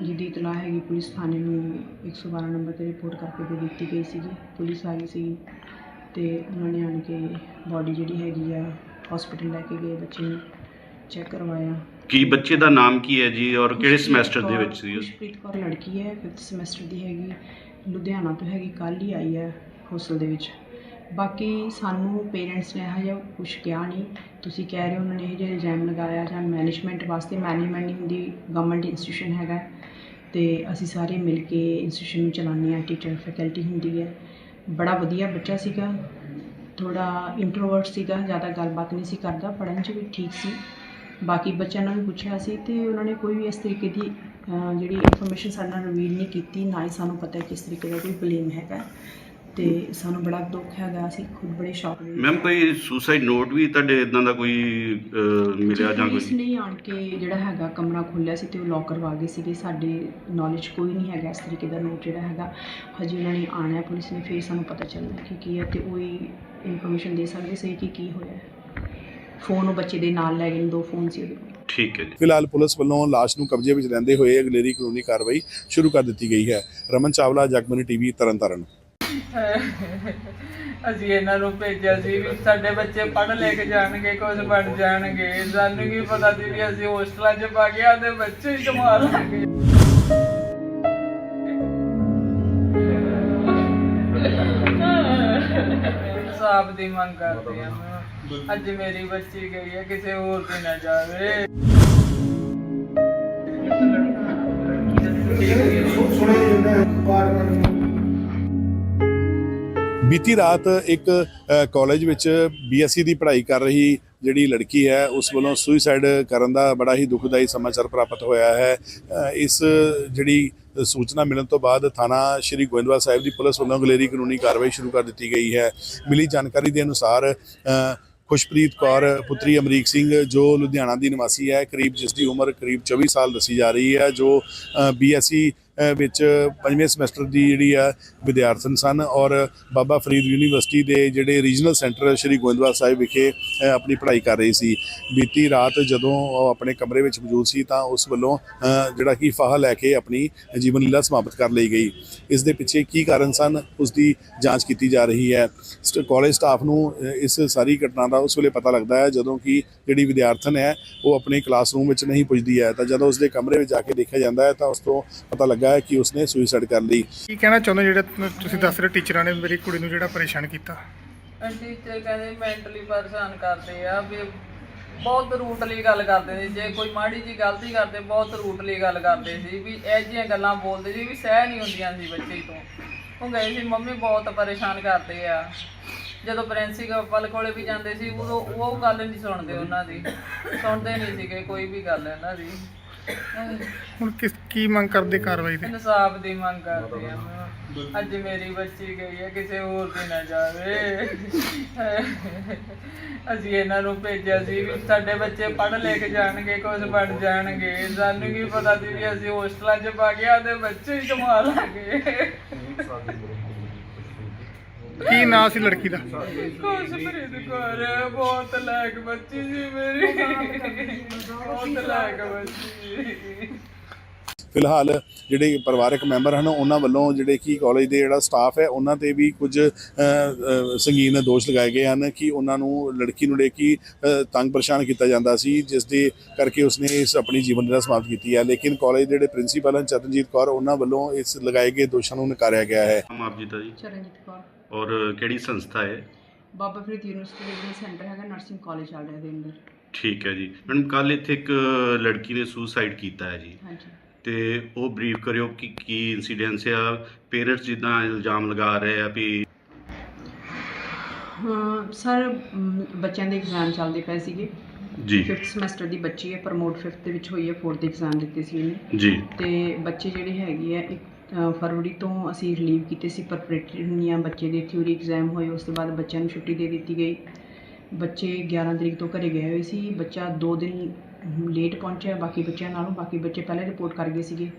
ਜਿਹਦੀ ਇਤਲਾਹ ਹੈਗੀ ਪੁਲਿਸ ਥਾਣੇ ਨੂੰ 112 ਨੰਬਰ ਤੇ ਰਿਪੋਰਟ ਕਰਕੇ ਦੇ ਦਿੱਤੀ ਗਈ ਸੀਗੀ। ਪੁਲਿਸ ਆ ਗਈ ਸੀ ਤੇ ਉਹਨਾਂ ਨੇ ਆਣ ਕੇ ਬਾਡੀ ਜਿਹੜੀ ਹੈਗੀ ਆ ਹਸਪੀਟਲ ਲੈ ਕੇ ਗਏ ਬੱਚੇ ਨੂੰ ਚੈੱਕ ਕਰਵਾਇਆ। ਕੀ ਬੱਚੇ ਦਾ ਨਾਮ ਕੀ ਹੈ ਜੀ ਔਰ ਕਿਹੜੇ ਸਮੈਸਟਰ ਦੇ ਵਿੱਚ ਸੀ ਉਸ ਖੁਸ਼ਪ੍ਰੀਤ ਕੌਰ ਲੜਕੀ ਹੈ 5th ਸਮੈਸਟਰ ਦੀ ਹੈਗੀ। ਲੁਧਿਆਣਾ ਤੋਂ ਹੈਗੀ ਕੱਲ ਹੀ ਆਈ ਹੈ ਹੋਸਟਲ ਦੇ ਵਿੱਚ। ਬਾਕੀ ਸਾਨੂੰ ਪੇਰੈਂਟਸ ਨੇ ਇਹੋ ਜਿਹਾ ਕੁਝ ਕਿਹਾ ਨਹੀਂ। ਤੁਸੀਂ ਕਹਿ ਰਹੇ ਹੋ ਉਹਨਾਂ ਨੇ ਇਹ ਜਿਹਾ ਇਲਜ਼ਾਮ ਲਗਾਇਆ ਜਾਂ ਮੈਨੇਜਮੈਂਟ ਵਾਸਤੇ ਮੈਨੇਜਮੈਂਟ ਨਹੀਂ ਹੁੰਦੀ ਗਵਰਨਮੈਂਟ ਇੰਸਟੀਟਿਊਸ਼ਨ ਹੈਗਾ। ਅਤੇ ਅਸੀਂ ਸਾਰੇ ਮਿਲ ਕੇ ਇੰਸਟੀਟਿਊਸ਼ਨ ਨੂੰ ਚਲਾਉਂਦੇ ਹਾਂ ਟੀਚਰ ਫੈਕਲਟੀ ਹੁੰਦੀ ਹੈ। ਬੜਾ ਵਧੀਆ ਬੱਚਾ ਸੀਗਾ। ਥੋੜ੍ਹਾ ਇੰਟਰੋਵਰਟ ਸੀਗਾ, ਜ਼ਿਆਦਾ ਗੱਲਬਾਤ ਨਹੀਂ ਸੀ ਕਰਦਾ, ਪੜ੍ਹਨ 'ਚ ਵੀ ਠੀਕ ਸੀ। ਬਾਕੀ ਬੱਚਿਆਂ ਨੂੰ ਵੀ ਪੁੱਛਿਆ ਸੀ ਅਤੇ ਉਹਨਾਂ ਨੇ ਕੋਈ ਵੀ ਇਸ ਤਰੀਕੇ ਦੀ ਜਿਹੜੀ ਇਨਫੋਰਮੇਸ਼ਨ ਸਾਡੇ ਨਾਲ ਰਿਵੀਲ ਨਹੀਂ ਕੀਤੀ, ਨਾ ਹੀ ਸਾਨੂੰ ਪਤਾ ਕਿਸ ਤਰੀਕੇ ਦਾ ਕੋਈ ਬਲੇਮ ਹੈਗਾ। ਤੇ ਸਾਨੂੰ ਬੜਾ ਦੁੱਖ ਹੈਗਾ ਅਸੀਂ ਖੁਦ ਬੜੇ ਸ਼ੌਕ ਦੇ ਵਿੱਚ ਮੈਮ ਕੋਈ ਸੁਸਾਈਡ ਨੋਟ ਵੀ ਤੁਹਾਡੇ ਇਦਾਂ ਦਾ ਕੋਈ ਅਹ, ਮਿਲਿਆ ਜਾਂ ਪੁਲਿਸ ਕੋਈ? ਨੇ ਆਣ ਕੇ ਜਿਹੜਾ ਹੈਗਾ ਕਮਰਾ ਖੋਲ੍ਹਿਆ ਸੀ ਤੇ ਉਹ ਲੋਕ ਕਰਵਾ ਗਏ ਸੀਗੇ। ਸਾਡੇ ਨੌਲੇਜ ਕੋਈ ਨਹੀਂ ਹੈਗਾ ਇਸ ਤਰੀਕੇ ਦਾ ਨੋਟ ਜਿਹੜਾ ਹੈਗਾ। ਹਜੇ ਉਹਨਾਂ ਨੇ ਆਣਾ ਹੈ ਪੁਲਿਸ ਨੇ ਫਿਰ ਸਾਨੂੰ ਪਤਾ ਚੱਲਣਾ ਕਿ ਕੀ ਹੈ ਤੇ ਉਹ ਹੀ ਇਨਫੋਰਮੇਸ਼ਨ ਦੇ ਸਕਦੇ ਸਹੀ ਕਿ ਕੀ ਹੋਇਆ ਹੈ। ਫੋਨ ਉਹ ਬੱਚੇ ਦੇ ਨਾਲ ਲੈ ਗਏ ਨੇ ਦੋ ਫੋਨ ਸੀ ਉਹਦੇ ਕੋਲ। ਠੀਕ ਹੈ ਜੀ। ਫਿਲਹਾਲ ਪੁਲਿਸ ਵੱਲੋਂ ਲਾਸ਼ ਨੂੰ ਕਬਜ਼ੇ ਵਿੱਚ ਲੈਂਦੇ ਹੋਏ ਅਗਲੇਰੀ ਕਾਨੂੰਨੀ ਕਾਰਵਾਈ ਸ਼ੁਰੂ ਕਰ ਦਿੱਤੀ ਗਈ ਹੈ। ਰਮਨ ਚਾਵਲਾ ਜਗਮਨੀ ਟੀਵੀ ਤਰਨਤਾਰਨ। ਅਸੀਂ ਇਹਨਾਂ ਨੂੰ ਭੇਜਿਆ ਸੀ ਵੀ ਸਾਡੇ ਬੱਚੇ ਪੜ੍ਹ ਲਿਖ ਜਾਣਗੇ ਕੁਝ ਬਣ ਜਾਣਗੇ। ਸਾਨੂੰ ਕੀ ਪਤਾ ਸੀ ਵੀ ਅਸੀਂ ਹੋਸਟਲਾਂ 'ਚ ਪਾ ਕੇ ਆਦੇ ਬੱਚੇ ਹੀ ਕਮਾ ਲਾਂਗੇ। ਇਨਸਾਫ ਦੀ ਮੰਗ ਕਰਦੀ ਆ ਮੈਂ। ਅੱਜ ਮੇਰੀ ਬੱਚੀ ਗਈ ਹੈ, ਕਿਸੇ ਹੋਰ ਦੀ ਨਾ ਜਾਵੇ। ਬੀਤੀ ਰਾਤ ਇੱਕ ਅ, ਕਾਲਜ ਵਿੱਚ ਬੀਐਸਸੀ ਦੀ ਪੜ੍ਹਾਈ ਕਰ ਰਹੀ ਜਿਹੜੀ ਲੜਕੀ ਹੈ ਉਸ ਵੱਲੋਂ ਸੁਸਾਈਡ ਕਰਨ ਦਾ ਬੜਾ ਹੀ ਦੁਖਦਾਈ ਸਮਾਚਾਰ ਪ੍ਰਾਪਤ ਹੋਇਆ ਹੈ। ਇਸ ਜਿਹੜੀ ਸੂਚਨਾ ਮਿਲਣ ਤੋਂ ਬਾਅਦ ਥਾਣਾ ਸ਼੍ਰੀ ਗੋਇੰਦਵਾਲ ਸਾਹਿਬ ਦੀ ਪੁਲਿਸ ਵੱਲੋਂ ਗਲੇਰੀ ਕਾਨੂੰਨੀ ਕਾਰਵਾਈ ਸ਼ੁਰੂ ਕਰ ਦਿੱਤੀ ਗਈ ਹੈ। ਮਿਲੀ ਜਾਣਕਾਰੀ ਦੇ ਅਨੁਸਾਰ ਖੁਸ਼ਪ੍ਰੀਤ ਕੌਰ ਪੁੱਤਰੀ ਅਮਰੀਕ ਸਿੰਘ ਜੋ ਲੁਧਿਆਣਾ ਦੀ ਨਿਵਾਸੀ ਹੈ ਕਰੀਬ ਜਿਸ ਦੀ ਉਮਰ ਕਰੀਬ 24 ਸਾਲ ਦੱਸੀ ਜਾ ਰਹੀ ਹੈ ਜੋ ਬੀਐਸਸੀ ਵਿੱਚ ਪੰਜਵੇਂ ਸਮੈਸਟਰ ਦੀ ਜਿਹੜੀ ਆ ਵਿਦਿਆਰਥਣ ਸਨ ਔਰ ਬਾਬਾ ਫਰੀਦ ਯੂਨੀਵਰਸਿਟੀ ਦੇ ਜਿਹੜੇ ਰੀਜਨਲ ਸੈਂਟਰ ਸ਼੍ਰੀ ਗੋਇੰਦਵਾਲ ਸਾਹਿਬ ਵਿਖੇ ਆਪਣੀ ਪੜ੍ਹਾਈ ਕਰ ਰਹੀ ਸੀ। ਬੀਤੀ ਰਾਤ ਜਦੋਂ ਉਹ ਆਪਣੇ ਕਮਰੇ ਵਿੱਚ ਮੌਜੂਦ ਸੀ ਤਾਂ ਉਸ ਵੱਲੋਂ ਜਿਹੜਾ ਕਿ ਫਾਹਾ ਲੈ ਕੇ ਆਪਣੀ ਜੀਵਨ ਲੀਲਾ ਸਮਾਪਤ ਕਰ ਲਈ ਗਈ। ਇਸ ਦੇ ਪਿੱਛੇ ਕੀ ਕਾਰਨ ਸਨ, ਉਸ ਦੀ ਜਾਂਚ ਕੀਤੀ ਜਾ ਰਹੀ ਹੈ। ਸਟ- ਕਾਲਜ ਸਟਾਫ ਨੂੰ ਇਸ ਸਾਰੀ ਘਟਨਾ ਦਾ ਉਸ ਵੇਲੇ ਪਤਾ ਲੱਗਦਾ ਹੈ ਜਦੋਂ ਕਿ ਜਿਹੜੀ ਵਿਦਿਆਰਥਣ ਹੈ, ਉਹ ਆਪਣੇ ਕਲਾਸਰੂਮ ਵਿੱਚ ਨਹੀਂ ਪੁੱਜਦੀ ਹੈ। ਤਾਂ ਜਦੋਂ ਉਸ ਦੇ ਕਮਰੇ ਵਿੱਚ ਜਾ ਕੇ ਦੇਖਿਆ ਜਾਂਦਾ ਹੈ ਤਾਂ ਉਸ ਤੋਂ ਪਤਾ ਲੱਗਾ ਹੈ ਕਿ ਉਸਨੇ ਸੁਸਾਈਡ ਕਰ ਲਈ। ਕੀ ਕਹਿਣਾ ਚਾਹੁੰਦੇ ਹੋ ਜਿਹੜਾ ਤੁਸੀਂ ਦੱਸ ਰਹੇ ਟੀਚਰਾਂ ਨੇ ਮੇਰੀ ਕੁੜੀ ਨੂੰ ਜਿਹੜਾ ਪਰੇਸ਼ਾਨ ਕੀਤਾ? ਟੀਚਰ ਕਹਿੰਦੇ ਮੈਂਟਲੀ ਪਰੇਸ਼ਾਨ ਕਰਦੇ ਆ ਵੀ ਬਹੁਤ ਰੂਟਲੀ ਗੱਲ ਕਰਦੇ ਨੇ। ਜੇ ਕੋਈ ਮਾੜੀ ਜੀ ਗਲਤੀ ਕਰਦੇ ਬਹੁਤ ਰੂਟਲੀ ਗੱਲ ਕਰਦੇ ਸੀ ਵੀ ਇਹ ਜਿਹੀਆਂ ਗੱਲਾਂ ਬੋਲਦੇ ਸੀ ਵੀ ਸਹਿ ਨਹੀਂ ਹੁੰਦੀਆਂ ਸੀ ਬੱਚੇ ਤੋਂ। ਉਹ ਗਏ ਸੀ ਮੰਮੀ ਬਹੁਤ ਪਰੇਸ਼ਾਨ ਕਰਦੇ ਆ। ਜਦੋਂ ਪ੍ਰਿੰਸੀਪਲ ਕੋਲੇ ਵੀ ਜਾਂਦੇ ਸੀ ਉਦੋਂ ਉਹ ਗੱਲ ਨਹੀਂ ਸੁਣਦੇ ਉਹਨਾਂ ਦੀ। ਸੁਣਦੇ ਨਹੀਂ ਸੀਗੇ ਕੋਈ ਵੀ ਗੱਲ ਇਹਨਾਂ ਦੀ। ਹੁਣ ਕਿਸ ਕੀ ਮੰਗ ਕਰਦੇ ਕਾਰਵਾਈ ਦੇ? ਇਨਸਾਫ ਦੀ ਮੰਗ ਕਰਦੇ ਆ ਅੱਜ ਮੇਰੀ ਬੱਚੀ ਗਈ ਹੈ ਕਿਸੇ ਹੋਰ ਦੀ ਨਾ ਜਾਵੇ। ਅਸੀਂ ਇਹਨਾਂ ਨੂੰ ਭੇਜਿਆ ਸੀ ਵੀ ਸਾਡੇ ਬੱਚੇ ਪੜ੍ਹ ਲਿਖ ਜਾਣਗੇ ਕੁਝ ਬਣ ਜਾਣਗੇ। ਸਾਨੂੰ ਕੀ ਪਤਾ ਸੀ ਵੀ ਅਸੀਂ ਹੋਸਟਲਾਂ 'ਚ ਪਾ ਕੇ ਆਦੇ ਬੱਚੇ ਹੀ ਕਮਾ ਲਾਂਗੇ ਕੀ ਨਾਂ ਸੀ ਲੜਕੀ ਦਾ? ਖੁਸ਼ਪ੍ਰੀਤ ਕੌਰ ਬਹੁਤ ਲਾਇਕ ਬੱਚੀ ਸੀ ਮੇਰੀ। ਬਹੁਤ ਲਾਇਕ ਬੱਚੀ। ਫਿਲਹਾਲ ਜਿਹੜੇ ਪਰਿਵਾਰਕ ਮੈਂਬਰ ਹਨ ਉਹਨਾਂ ਵੱਲੋਂ ਜਿਹੜੇ ਕਿ ਕਾਲਜ ਦੇ ਜਿਹੜਾ ਸਟਾਫ ਹੈ ਉਹਨਾਂ ਤੇ ਵੀ ਕੁਝ ਅ, ਅ, ਸੰਗੀਨ ਦੋਸ਼ ਲਗਾਏ ਗਏ ਹਨ ਕਿ ਉਹਨਾਂ ਨੂੰ ਲੜਕੀ ਨੂੰ ਲੈ ਕੇ ਅ, ਤੰਗ ਪਰੇਸ਼ਾਨ ਕੀਤਾ ਜਾਂਦਾ ਸੀ ਜਿਸ ਦੇ ਕਰਕੇ ਉਸਨੇ ਇਸ ਆਪਣੀ ਜੀਵਨ ਲੀਲਾ ਸਮਾਪਤ ਕੀਤੀ ਹੈ। ਲੇਕਿਨ ਕਾਲਜ ਦੇ ਜਿਹੜੇ ਪ੍ਰਿੰਸੀਪਲ ਹਨ ਚਰਨਜੀਤ ਕੌਰ ਉਹਨਾਂ ਵੱਲੋਂ ਇਸ ਲਗਾਏ ਗਏ ਦੋਸ਼ਾਂ ਨੂੰ ਨਕਾਰਿਆ ਗਿਆ ਹੈ। ਨਾਮ ਆਪ ਜੀ ਦਾ ਜੀ। ਚਰਨਜੀਤ ਕੌਰ। ਔਰ ਕਿਹੜੀ ਸੰਸਥਾ ਹੈ? ਬਾਬਾ ਫਰੀਦ ਯੂਨੀਵਰਸਿਟੀ ਦੇ ਜਿਹੜਾ ਸੈਂਟਰ ਹੈਗਾ ਨਰਸਿੰਗ ਕਾਲਜ ਰਿਹਾ ਦੇ ਅੰਦਰ। ਠੀਕ ਹੈ ਜੀ। ਮੈਡਮ ਕੱਲ ਇੱਥੇ ਇੱਕ ਲੜਕੀ ਨੇ ਸੁਸਾਈਡ ਕੀਤਾ ਹੈ ਜੀ। ਹਾਂਜੀ। ਤੇ ਉਹ ਬਰੀਫ ਕਰਿਓ ਕਿ ਕੀ ਇਨਸੀਡੈਂਸ ਆ ਪੇਰੈਂਟਸ ਜਿੱਦਾਂ ਇਲਜ਼ਾਮ ਲਗਾ ਰਹੇ ਆ ਵੀ ਹਾਂ ਸਰ ਮ, ਬੱਚਿਆਂ ਦੇ ਐਗਜ਼ਾਮ ਚੱਲਦੇ ਪਏ ਸੀਗੇ। ਜੀ। 5th ਸਮੈਸਟਰ ਦੀ ਬੱਚੀ ਹੈ ਪ੍ਰਮੋਟ 5th ਦੇ ਵਿੱਚ ਹੋਈ ਹੈ 4th ਦੇ ਐਗਜ਼ਾਮ ਦਿੱਤੇ ਸੀ ਉਹਨੇ। ਜੀ। ਤੇ ਬੱਚੇ ਜਿਹੜੇ ਹੈਗੇ ਆ ਇੱਕ ਫਰਵਰੀ ਤੋਂ ਅਸੀਂ ਰਿਲੀਵ ਕੀਤੇ ਸੀ ਪ੍ਰਪਰੇਟਰੀ ਹੁੰਦੀਆਂ ਬੱਚੇ ਦੇ ਥਿਊਰੀ ਐਗਜ਼ਾਮ ਹੋਏ ਉਸ ਤੋਂ ਬਾਅਦ ਬੱਚਿਆਂ ਨੂੰ ਛੁੱਟੀ ਦੇ ਦਿੱਤੀ ਗਈ। ਬੱਚੇ 11 ਤਰੀਕ ਤੋਂ ਘਰੇ ਗਏ ਹੋਏ ਸੀ, ਬੱਚਾ 2 ਦਿਨ ਲੇਟ ਪਹੁੰਚਿਆ, ਬਾਕੀ ਬੱਚਿਆਂ ਨਾਲੋਂ, ਬਾਕੀ ਬੱਚੇ ਪਹਿਲੇ ਰਿਪੋਰਟ ਕਰ ਗਏ ਸੀਗੇ।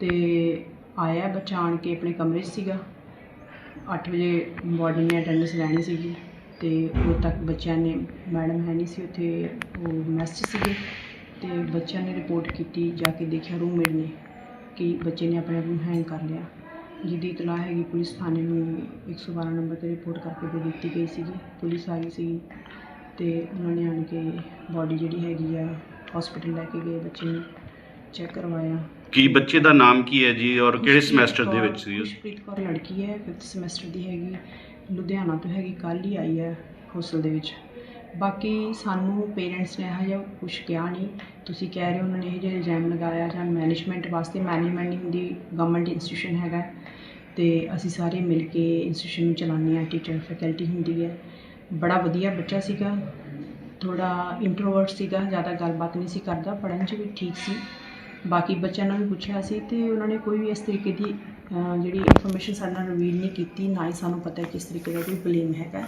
ਤੇ ਆਇਆ ਬੱਚਾ ਆਣ ਕੇ ਆਪਣੇ ਕਮਰੇ 'ਚ ਸੀਗਾ। 8 ਵਜੇ ਬੋਰਡਿੰਗ ਨੇ ਅਟੈਂਡੈਂਸ ਲੈਣੀ ਸੀਗੀ ਤੇ ਉਦੋਂ ਤੱਕ ਬੱਚਿਆਂ ਨੇ, ਮੈਡਮ ਹੈ ਨਹੀਂ ਸੀ ਉੱਥੇ, ਉਹ ਮੈਸ 'ਚ ਸੀਗੇ। ਤੇ ਬੱਚਿਆਂ ਨੇ ਰਿਪੋਰਟ ਕੀਤੀ, ਜਾ ਕੇ ਦੇਖਿਆ ਰੂਮਮੇਟ ਨੇ। ਕਿ ਬੱਚੇ ਨੇ ਆਪਣੇ ਆਪ ਨੂੰ ਹੈਂਗ ਕਰ ਲਿਆ। ਜਿਹਦੀ ਇਤਲਾਹ ਹੈਗੀ ਪੁਲਿਸ ਥਾਣੇ ਨੂੰ 112 ਨੰਬਰ ਤੇ ਰਿਪੋਰਟ ਕਰਕੇ ਦੇ ਦਿੱਤੀ ਗਈ ਸੀਗੀ। ਪੁਲਿਸ ਆ ਗਈ ਸੀ ਤੇ ਉਹਨਾਂ ਨੇ ਆਣ ਕੇ ਬਾਡੀ ਜਿਹੜੀ ਹੈਗੀ ਆ ਹਸਪੀਟਲ ਲੈ ਕੇ ਗਏ ਬੱਚੇ ਨੂੰ ਚੈੱਕ ਕਰਵਾਇਆ। ਕੀ ਬੱਚੇ ਦਾ ਨਾਮ ਕੀ ਹੈ ਜੀ ਔਰ ਕਿਹੜੇ ਸਮੈਸਟਰ ਦੇ ਵਿੱਚ ਸੀ ਉਹ? ਖੁਸ਼ਪ੍ਰੀਤ ਕੌਰ ਲੜਕੀ ਹੈ 5th ਸਮੈਸਟਰ ਦੀ ਹੈਗੀ। ਲੁਧਿਆਣਾ ਤੋਂ ਹੈਗੀ ਕੱਲ੍ਹ ਹੀ ਆਈ ਹੈ ਹੋਸਟਲ ਦੇ ਵਿੱਚ। ਬਾਕੀ ਸਾਨੂੰ ਪੇਰੈਂਟਸ ਨੇ ਇਹੋ ਜਿਹਾ ਕੁਛ ਕਿਹਾ ਨਹੀਂ। ਤੁਸੀਂ ਕਹਿ ਰਹੇ ਹੋ ਉਹਨਾਂ ਨੇ ਇਹੋ ਜਿਹਾ ਇਲਜ਼ਾਮ ਲਗਾਇਆ ਜਾਂ ਮੈਨੇਜਮੈਂਟ ਵਾਸਤੇ ਮੈਨੇਜਮੈਂਟ ਨਹੀਂ ਹੁੰਦੀ ਗਵਰਨਮੈਂਟ ਇੰਸਟੀਟਿਊਸ਼ਨ ਹੈਗਾ। ਅਤੇ ਅਸੀਂ ਸਾਰੇ ਮਿਲ ਕੇ ਇੰਸਟੀਟਿਊਸ਼ਨ ਨੂੰ ਚਲਾਉਂਦੇ ਹਾਂ ਟੀਚਰ ਫੈਕਲਟੀ ਹੁੰਦੀ ਹੈ। ਬੜਾ ਵਧੀਆ ਬੱਚਾ ਸੀਗਾ। ਥੋੜ੍ਹਾ ਇੰਟਰੋਵਰਟ ਸੀਗਾ, ਜ਼ਿਆਦਾ ਗੱਲਬਾਤ ਨਹੀਂ ਸੀ ਕਰਦਾ, ਪੜ੍ਹਨ 'ਚ ਵੀ ਠੀਕ ਸੀ। ਬਾਕੀ ਬੱਚਿਆਂ ਨਾਲ ਵੀ ਪੁੱਛਿਆ ਸੀ ਅਤੇ ਉਹਨਾਂ ਨੇ ਕੋਈ ਵੀ ਇਸ ਤਰੀਕੇ ਦੀ ਜਿਹੜੀ ਇਨਫੋਰਮੇਸ਼ਨ ਸਾਡੇ ਨਾਲ ਰਿਵੀਲ ਨਹੀਂ ਕੀਤੀ, ਨਾ ਹੀ ਸਾਨੂੰ ਪਤਾ ਕਿਸ ਤਰੀਕੇ ਦਾ ਕੋਈ ਬਲੇਮ ਹੈਗਾ।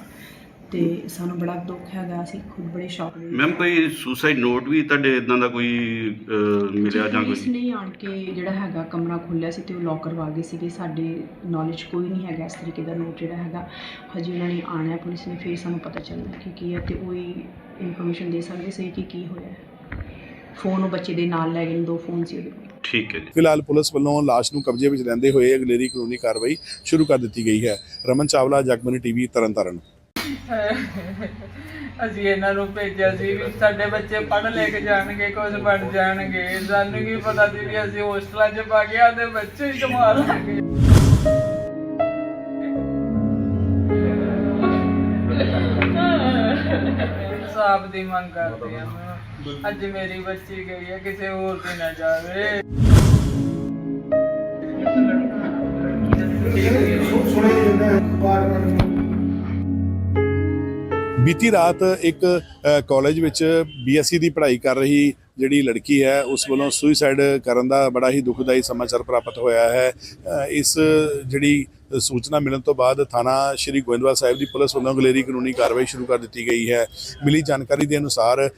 ਤੇ ਸਾਨੂੰ ਬੜਾ ਦੁੱਖ ਹੈਗਾ ਅਸੀਂ ਖੁਦ ਬੜੇ ਸ਼ੌਕ ਦੇ ਵਿੱਚ ਮੈਮ ਕੋਈ ਸੁਸਾਈਡ ਨੋਟ ਵੀ ਤੁਹਾਡੇ ਇਦਾਂ ਦਾ ਕੋਈ ਅਹ, ਮਿਲਿਆ ਜਾਂ ਪੁਲਿਸ ਕੋਈ? ਨੇ ਆਣ ਕੇ ਜਿਹੜਾ ਹੈਗਾ ਕਮਰਾ ਖੋਲ੍ਹਿਆ ਸੀ ਤੇ ਉਹ ਲੌਕ ਕਰਵਾ ਗਏ ਸੀਗੇ। ਸਾਡੇ ਨੌਲੇਜ ਕੋਈ ਨਹੀਂ ਹੈਗਾ ਇਸ ਤਰੀਕੇ ਦਾ ਨੋਟ ਜਿਹੜਾ ਹੈਗਾ। ਹਜੇ ਉਹਨਾਂ ਨੇ ਆਣਾ ਹੈ ਪੁਲਿਸ ਨੇ ਫਿਰ ਸਾਨੂੰ ਪਤਾ ਚੱਲਣਾ ਕਿ ਕੀ ਹੈ ਤੇ ਉਹ ਹੀ ਇਨਫੋਰਮੇਸ਼ਨ ਦੇ ਸਕਦੇ ਸੀ ਕਿ ਕੀ ਹੋਇਆ ਹੈ। ਫੋਨ ਉਹ ਬੱਚੇ ਦੇ ਨਾਲ ਲੈ ਗਏ ਨੇ, ਦੋ ਫੋਨ ਸੀ ਉਹਦੇ ਕੋਲ। ਠੀਕ ਹੈ ਜੀ। ਫਿਲਹਾਲ ਪੁਲਿਸ ਵੱਲੋਂ ਲਾਸ਼ ਨੂੰ ਕਬਜ਼ੇ ਵਿੱਚ ਲੈਂਦੇ ਹੋਏ ਅਗਲੇਰੀ ਕਾਨੂੰਨੀ ਕਾਰਵਾਈ ਸ਼ੁਰੂ ਕਰ ਦਿੱਤੀ ਗਈ ਹੈ। ਰਮਨ ਚਾਵਲਾ ਜਗਮਨੀ ਟੀਵੀ ਤਰਨਤਾਰਨ। ਅਸੀਂ ਇਹਨਾਂ ਨੂੰ ਭੇਜਿਆ ਸੀ ਵੀ ਸਾਡੇ ਬੱਚੇ ਪੜ੍ਹ ਲਿਖ ਜਾਣਗੇ ਕੁਝ ਬਣ ਜਾਣਗੇ। ਸਾਨੂੰ ਕੀ ਪਤਾ ਸੀ ਵੀ ਅਸੀਂ ਹੋਸਟਲਾਂ 'ਚ ਪਾ ਗਿਆ ਤੇ ਬੱਚੇ ਹੀ ਕਮਾ ਲਾਂਗੇ। ਇਨਸਾਫ ਦੀ ਮੰਗ ਕਰਦੇ ਆ। ਅੱਜ ਮੇਰੀ ਬੱਚੀ ਗਈ ਹੈ, ਕਿਸੇ ਹੋਰ ਦੀ ਨਾ ਜਾਵੇ। ਬੀਤੀ ਰਾਤ ਇੱਕ ਅ, ਕਾਲਜ ਵਿੱਚ ਬੀਐਸਸੀ ਦੀ ਪੜ੍ਹਾਈ ਕਰ ਰਹੀ ਜਿਹੜੀ ਲੜਕੀ ਹੈ ਉਸ ਵੱਲੋਂ ਸੁਸਾਈਡ ਕਰਨ ਦਾ ਬੜਾ ਹੀ ਦੁਖਦਾਈ ਸਮਾਚਾਰ ਪ੍ਰਾਪਤ ਹੋਇਆ ਹੈ। ਇਸ ਜਿਹੜੀ ਸੂਚਨਾ ਮਿਲਣ ਤੋਂ ਬਾਅਦ ਥਾਣਾ ਸ਼੍ਰੀ ਗੋਇੰਦਵਾਲ ਸਾਹਿਬ ਦੀ ਪੁਲਿਸ ਵੱਲੋਂ ਗਲੇਰੀ ਕਾਨੂੰਨੀ ਕਾਰਵਾਈ ਸ਼ੁਰੂ ਕਰ ਦਿੱਤੀ ਗਈ ਹੈ। ਮਿਲੀ ਜਾਣਕਾਰੀ ਦੇ ਅਨੁਸਾਰ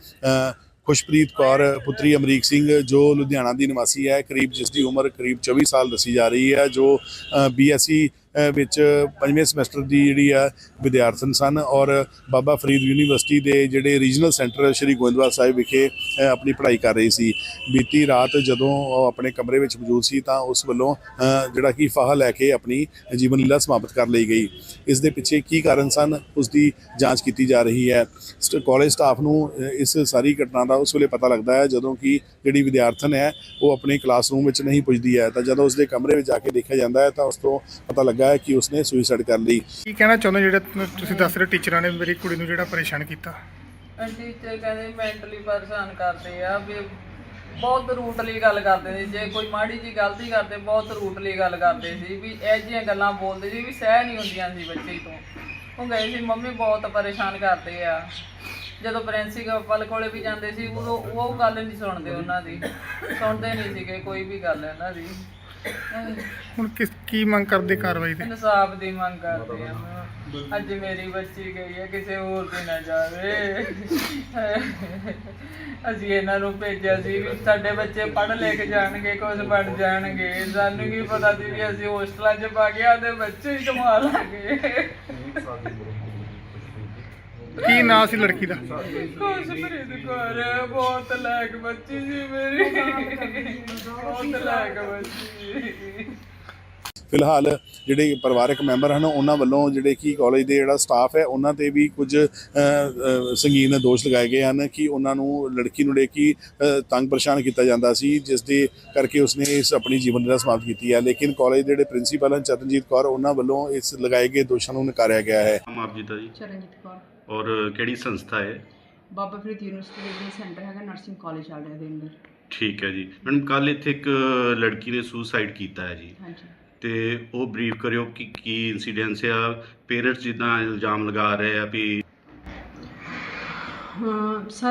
ਖੁਸ਼ਪ੍ਰੀਤ ਕੌਰ ਪੁੱਤਰੀ ਅਮਰੀਕ ਸਿੰਘ ਜੋ ਲੁਧਿਆਣਾ ਦੀ ਨਿਵਾਸੀ ਹੈ ਕਰੀਬ ਜਿਸ ਦੀ ਉਮਰ ਕਰੀਬ 24 ਸਾਲ ਦੱਸੀ ਜਾ ਰਹੀ ਹੈ ਜੋ ਬੀਐਸਸੀ ਵਿੱਚ ਪੰਜਵੇਂ ਸਮੈਸਟਰ ਦੀ ਜਿਹੜੀ ਆ ਵਿਦਿਆਰਥਣ ਸਨ ਔਰ ਬਾਬਾ ਫਰੀਦ ਯੂਨੀਵਰਸਿਟੀ ਦੇ ਜਿਹੜੇ ਰੀਜਨਲ ਸੈਂਟਰ ਸ਼੍ਰੀ ਗੋਇੰਦਵਾਲ ਸਾਹਿਬ ਵਿਖੇ ਆਪਣੀ ਪੜ੍ਹਾਈ ਕਰ ਰਹੀ ਸੀ। ਬੀਤੀ ਰਾਤ ਜਦੋਂ ਉਹ ਆਪਣੇ ਕਮਰੇ ਵਿੱਚ ਮੌਜੂਦ ਸੀ ਤਾਂ ਉਸ ਵੱਲੋਂ ਜਿਹੜਾ ਕਿ ਫਾਹਾ ਲੈ ਕੇ ਆਪਣੀ ਜੀਵਨ ਲੀਲਾ ਸਮਾਪਤ ਕਰ ਲਈ ਗਈ। ਇਸ ਦੇ ਪਿੱਛੇ ਕੀ ਕਾਰਨ ਸਨ? ਉਸ ਦੀ ਜਾਂਚ ਕੀਤੀ ਜਾ ਰਹੀ ਹੈ। ਸਟ- ਕਾਲਜ ਸਟਾਫ ਨੂੰ ਇਸ ਸਾਰੀ ਘਟਨਾ ਦਾ ਉਸ ਵੇਲੇ ਪਤਾ ਲੱਗਦਾ ਹੈ, ਜਦੋਂ ਕਿ ਜਿਹੜੀ ਵਿਦਿਆਰਥਣ ਹੈ, ਉਹ ਆਪਣੇ ਕਲਾਸਰੂਮ ਵਿੱਚ ਨਹੀਂ ਪੁੱਜਦੀ ਹੈ। ਤਾਂ ਜਦੋਂ ਉਸ ਦੇ ਕਮਰੇ ਵਿੱਚ ਜਾ ਕੇ ਦੇਖਿਆ ਜਾਂਦਾ ਹੈ, ਤਾਂ ਉਸ ਤੋਂ ਪਤਾ ਲੱਗ ਹੈ ਕਿ ਉਸਨੇ ਸੁਸਾਈਡ ਕਰ ਲਈ। ਕੀ ਕਹਿਣਾ ਚਾਹੁੰਦੇ ਜਿਹੜਾ ਤੁਸੀਂ ਦੱਸ ਰਹੇ ਟੀਚਰਾਂ ਨੇ ਮੇਰੀ ਕੁੜੀ ਨੂੰ ਜਿਹੜਾ ਪਰੇਸ਼ਾਨ ਕੀਤਾ? ਟੀਚਰ ਕਹਿੰਦੇ ਮੈਂਟਲੀ ਪਰੇਸ਼ਾਨ ਕਰਦੇ ਆ ਵੀ ਬਹੁਤ ਰੂਟਲੀ ਗੱਲ ਕਰਦੇ ਨੇ। ਜੇ ਕੋਈ ਮਾੜੀ ਜੀ ਗਲਤੀ ਕਰਦੇ ਬਹੁਤ ਰੂਟਲੀ ਗੱਲ ਕਰਦੇ ਸੀ ਵੀ ਇਹ ਜਿਹੀਆਂ ਗੱਲਾਂ ਬੋਲਦੇ ਸੀ ਵੀ ਸਹਿ ਨਹੀਂ ਹੁੰਦੀਆਂ ਸੀ ਬੱਚੇ ਤੋਂ। ਉਹ ਗਏ ਸੀ ਮੰਮੀ ਬਹੁਤ ਪਰੇਸ਼ਾਨ ਕਰਦੇ ਆ। ਜਦੋਂ ਪ੍ਰਿੰਸੀਪਲ ਕੋਲੇ ਵੀ ਜਾਂਦੇ ਸੀ ਉਦੋਂ ਉਹ ਗੱਲ ਨਹੀਂ ਸੁਣਦੇ ਉਹਨਾਂ ਦੀ। ਸੁਣਦੇ ਨਹੀਂ ਸੀਗੇ ਕੋਈ ਵੀ ਗੱਲ ਇਹਨਾਂ ਦੀ। ਹੁਣ ਕਿਸ ਕੀ ਮੰਗ ਕਰਦੇ ਕਾਰਵਾਈ ਦੇ? ਇਨਸਾਫ ਦੀ ਮੰਗ ਕਰਦੇ ਆ ਅੱਜ ਮੇਰੀ ਬੱਚੀ ਗਈ ਹੈ ਕਿਸੇ ਹੋਰ ਦੀ ਨਾ ਜਾਵੇ। ਅਸੀਂ ਇਹਨਾਂ ਨੂੰ ਭੇਜਿਆ ਸੀ ਵੀ ਸਾਡੇ ਬੱਚੇ ਪੜ੍ਹ ਲਿਖ ਜਾਣਗੇ ਕੁਝ ਬਣ ਜਾਣਗੇ। ਸਾਨੂੰ ਕੀ ਪਤਾ ਸੀ ਵੀ ਅਸੀਂ ਹੋਸਟਲਾਂ 'ਚ ਪਾ ਗਿਆ ਤੇ ਬੱਚੇ ਹੀ ਕਮਾ ਲਾਂਗੇ। ਕੀ ਨਾਂ ਸੀ ਲੜਕੀ ਦਾ? ਖੁਸ਼ਪ੍ਰੀਤ ਕੌਰ ਬਹੁਤ ਲਾਇਕ ਬੱਚੀ ਸੀ ਮੇਰੀ। ਬਹੁਤ ਲਾਇਕ ਬੱਚੀ। ਫਿਲਹਾਲ ਜਿਹੜੇ ਪਰਿਵਾਰਕ ਮੈਂਬਰ ਹਨ ਉਹਨਾਂ ਵੱਲੋਂ ਜਿਹੜੇ ਕਿ ਕਾਲਜ ਦੇ ਜਿਹੜਾ ਸਟਾਫ ਹੈ ਉਹਨਾਂ ਤੇ ਵੀ ਕੁਝ ਸੰਗੀਨ ਦੋਸ਼ ਲਗਾਏ ਗਏ ਹਨ ਕਿ ਉਹਨਾਂ ਨੂੰ ਲੜਕੀ ਨੂੰ ਲੈ ਕੇ ਤੰਗ ਪਰੇਸ਼ਾਨ ਕੀਤਾ ਜਾਂਦਾ ਸੀ ਜਿਸ ਦੇ ਕਰਕੇ ਉਸਨੇ ਇਸ ਆਪਣੀ ਜੀਵਨ ਲੀਲਾ ਸਮਾਪਤ ਕੀਤੀ ਹੈ। ਲੇਕਿਨ ਕਾਲਜ ਦੇ ਜਿਹੜੇ ਪ੍ਰਿੰਸੀਪਲ ਹਨ ਚਰਨਜੀਤ ਕੌਰ ਉਹਨਾਂ ਵੱਲੋਂ ਇਸ ਲਗਾਏ ਗਏ ਦੋਸ਼ਾਂ ਨੂੰ ਨਕਾਰਿਆ ਗਿਆ ਹੈ। ਆਪ ਜੀ ਦਾ ਜੀ। ਚਰਨਜੀਤ ਕੌਰ। ਔਰ ਕਿਹੜੀ ਸੰਸਥਾ ਹੈ? ਬਾਬਾ ਫਰੀਦ ਯੂਨੀਵਰਸਿਟੀ ਦੇ ਜਿਹੜਾ ਸੈਂਟਰ ਹੈਗਾ ਨਰਸਿੰਗ ਕਾਲਜ ਰਿਹਾ ਦੇ ਅੰਦਰ। ਠੀਕ ਹੈ ਜੀ। ਮੈਡਮ ਕੱਲ ਇੱਥੇ ਇੱਕ ਲੜਕੀ ਨੇ ਸੁਸਾਈਡ ਕੀਤਾ ਹੈ ਜੀ। ਹਾਂਜੀ। ਤੇ ਉਹ ਬਰੀਫ ਕਰਿਓ ਕਿ ਕੀ ਇਨਸੀਡੈਂਸ ਆ? ਪੇਰੈਂਟਸ ਜਿੱਦਾਂ ਇਲਜ਼ਾਮ ਲਗਾ ਰਹੇ ਆ ਵੀ ਹਾਂ ਸਰ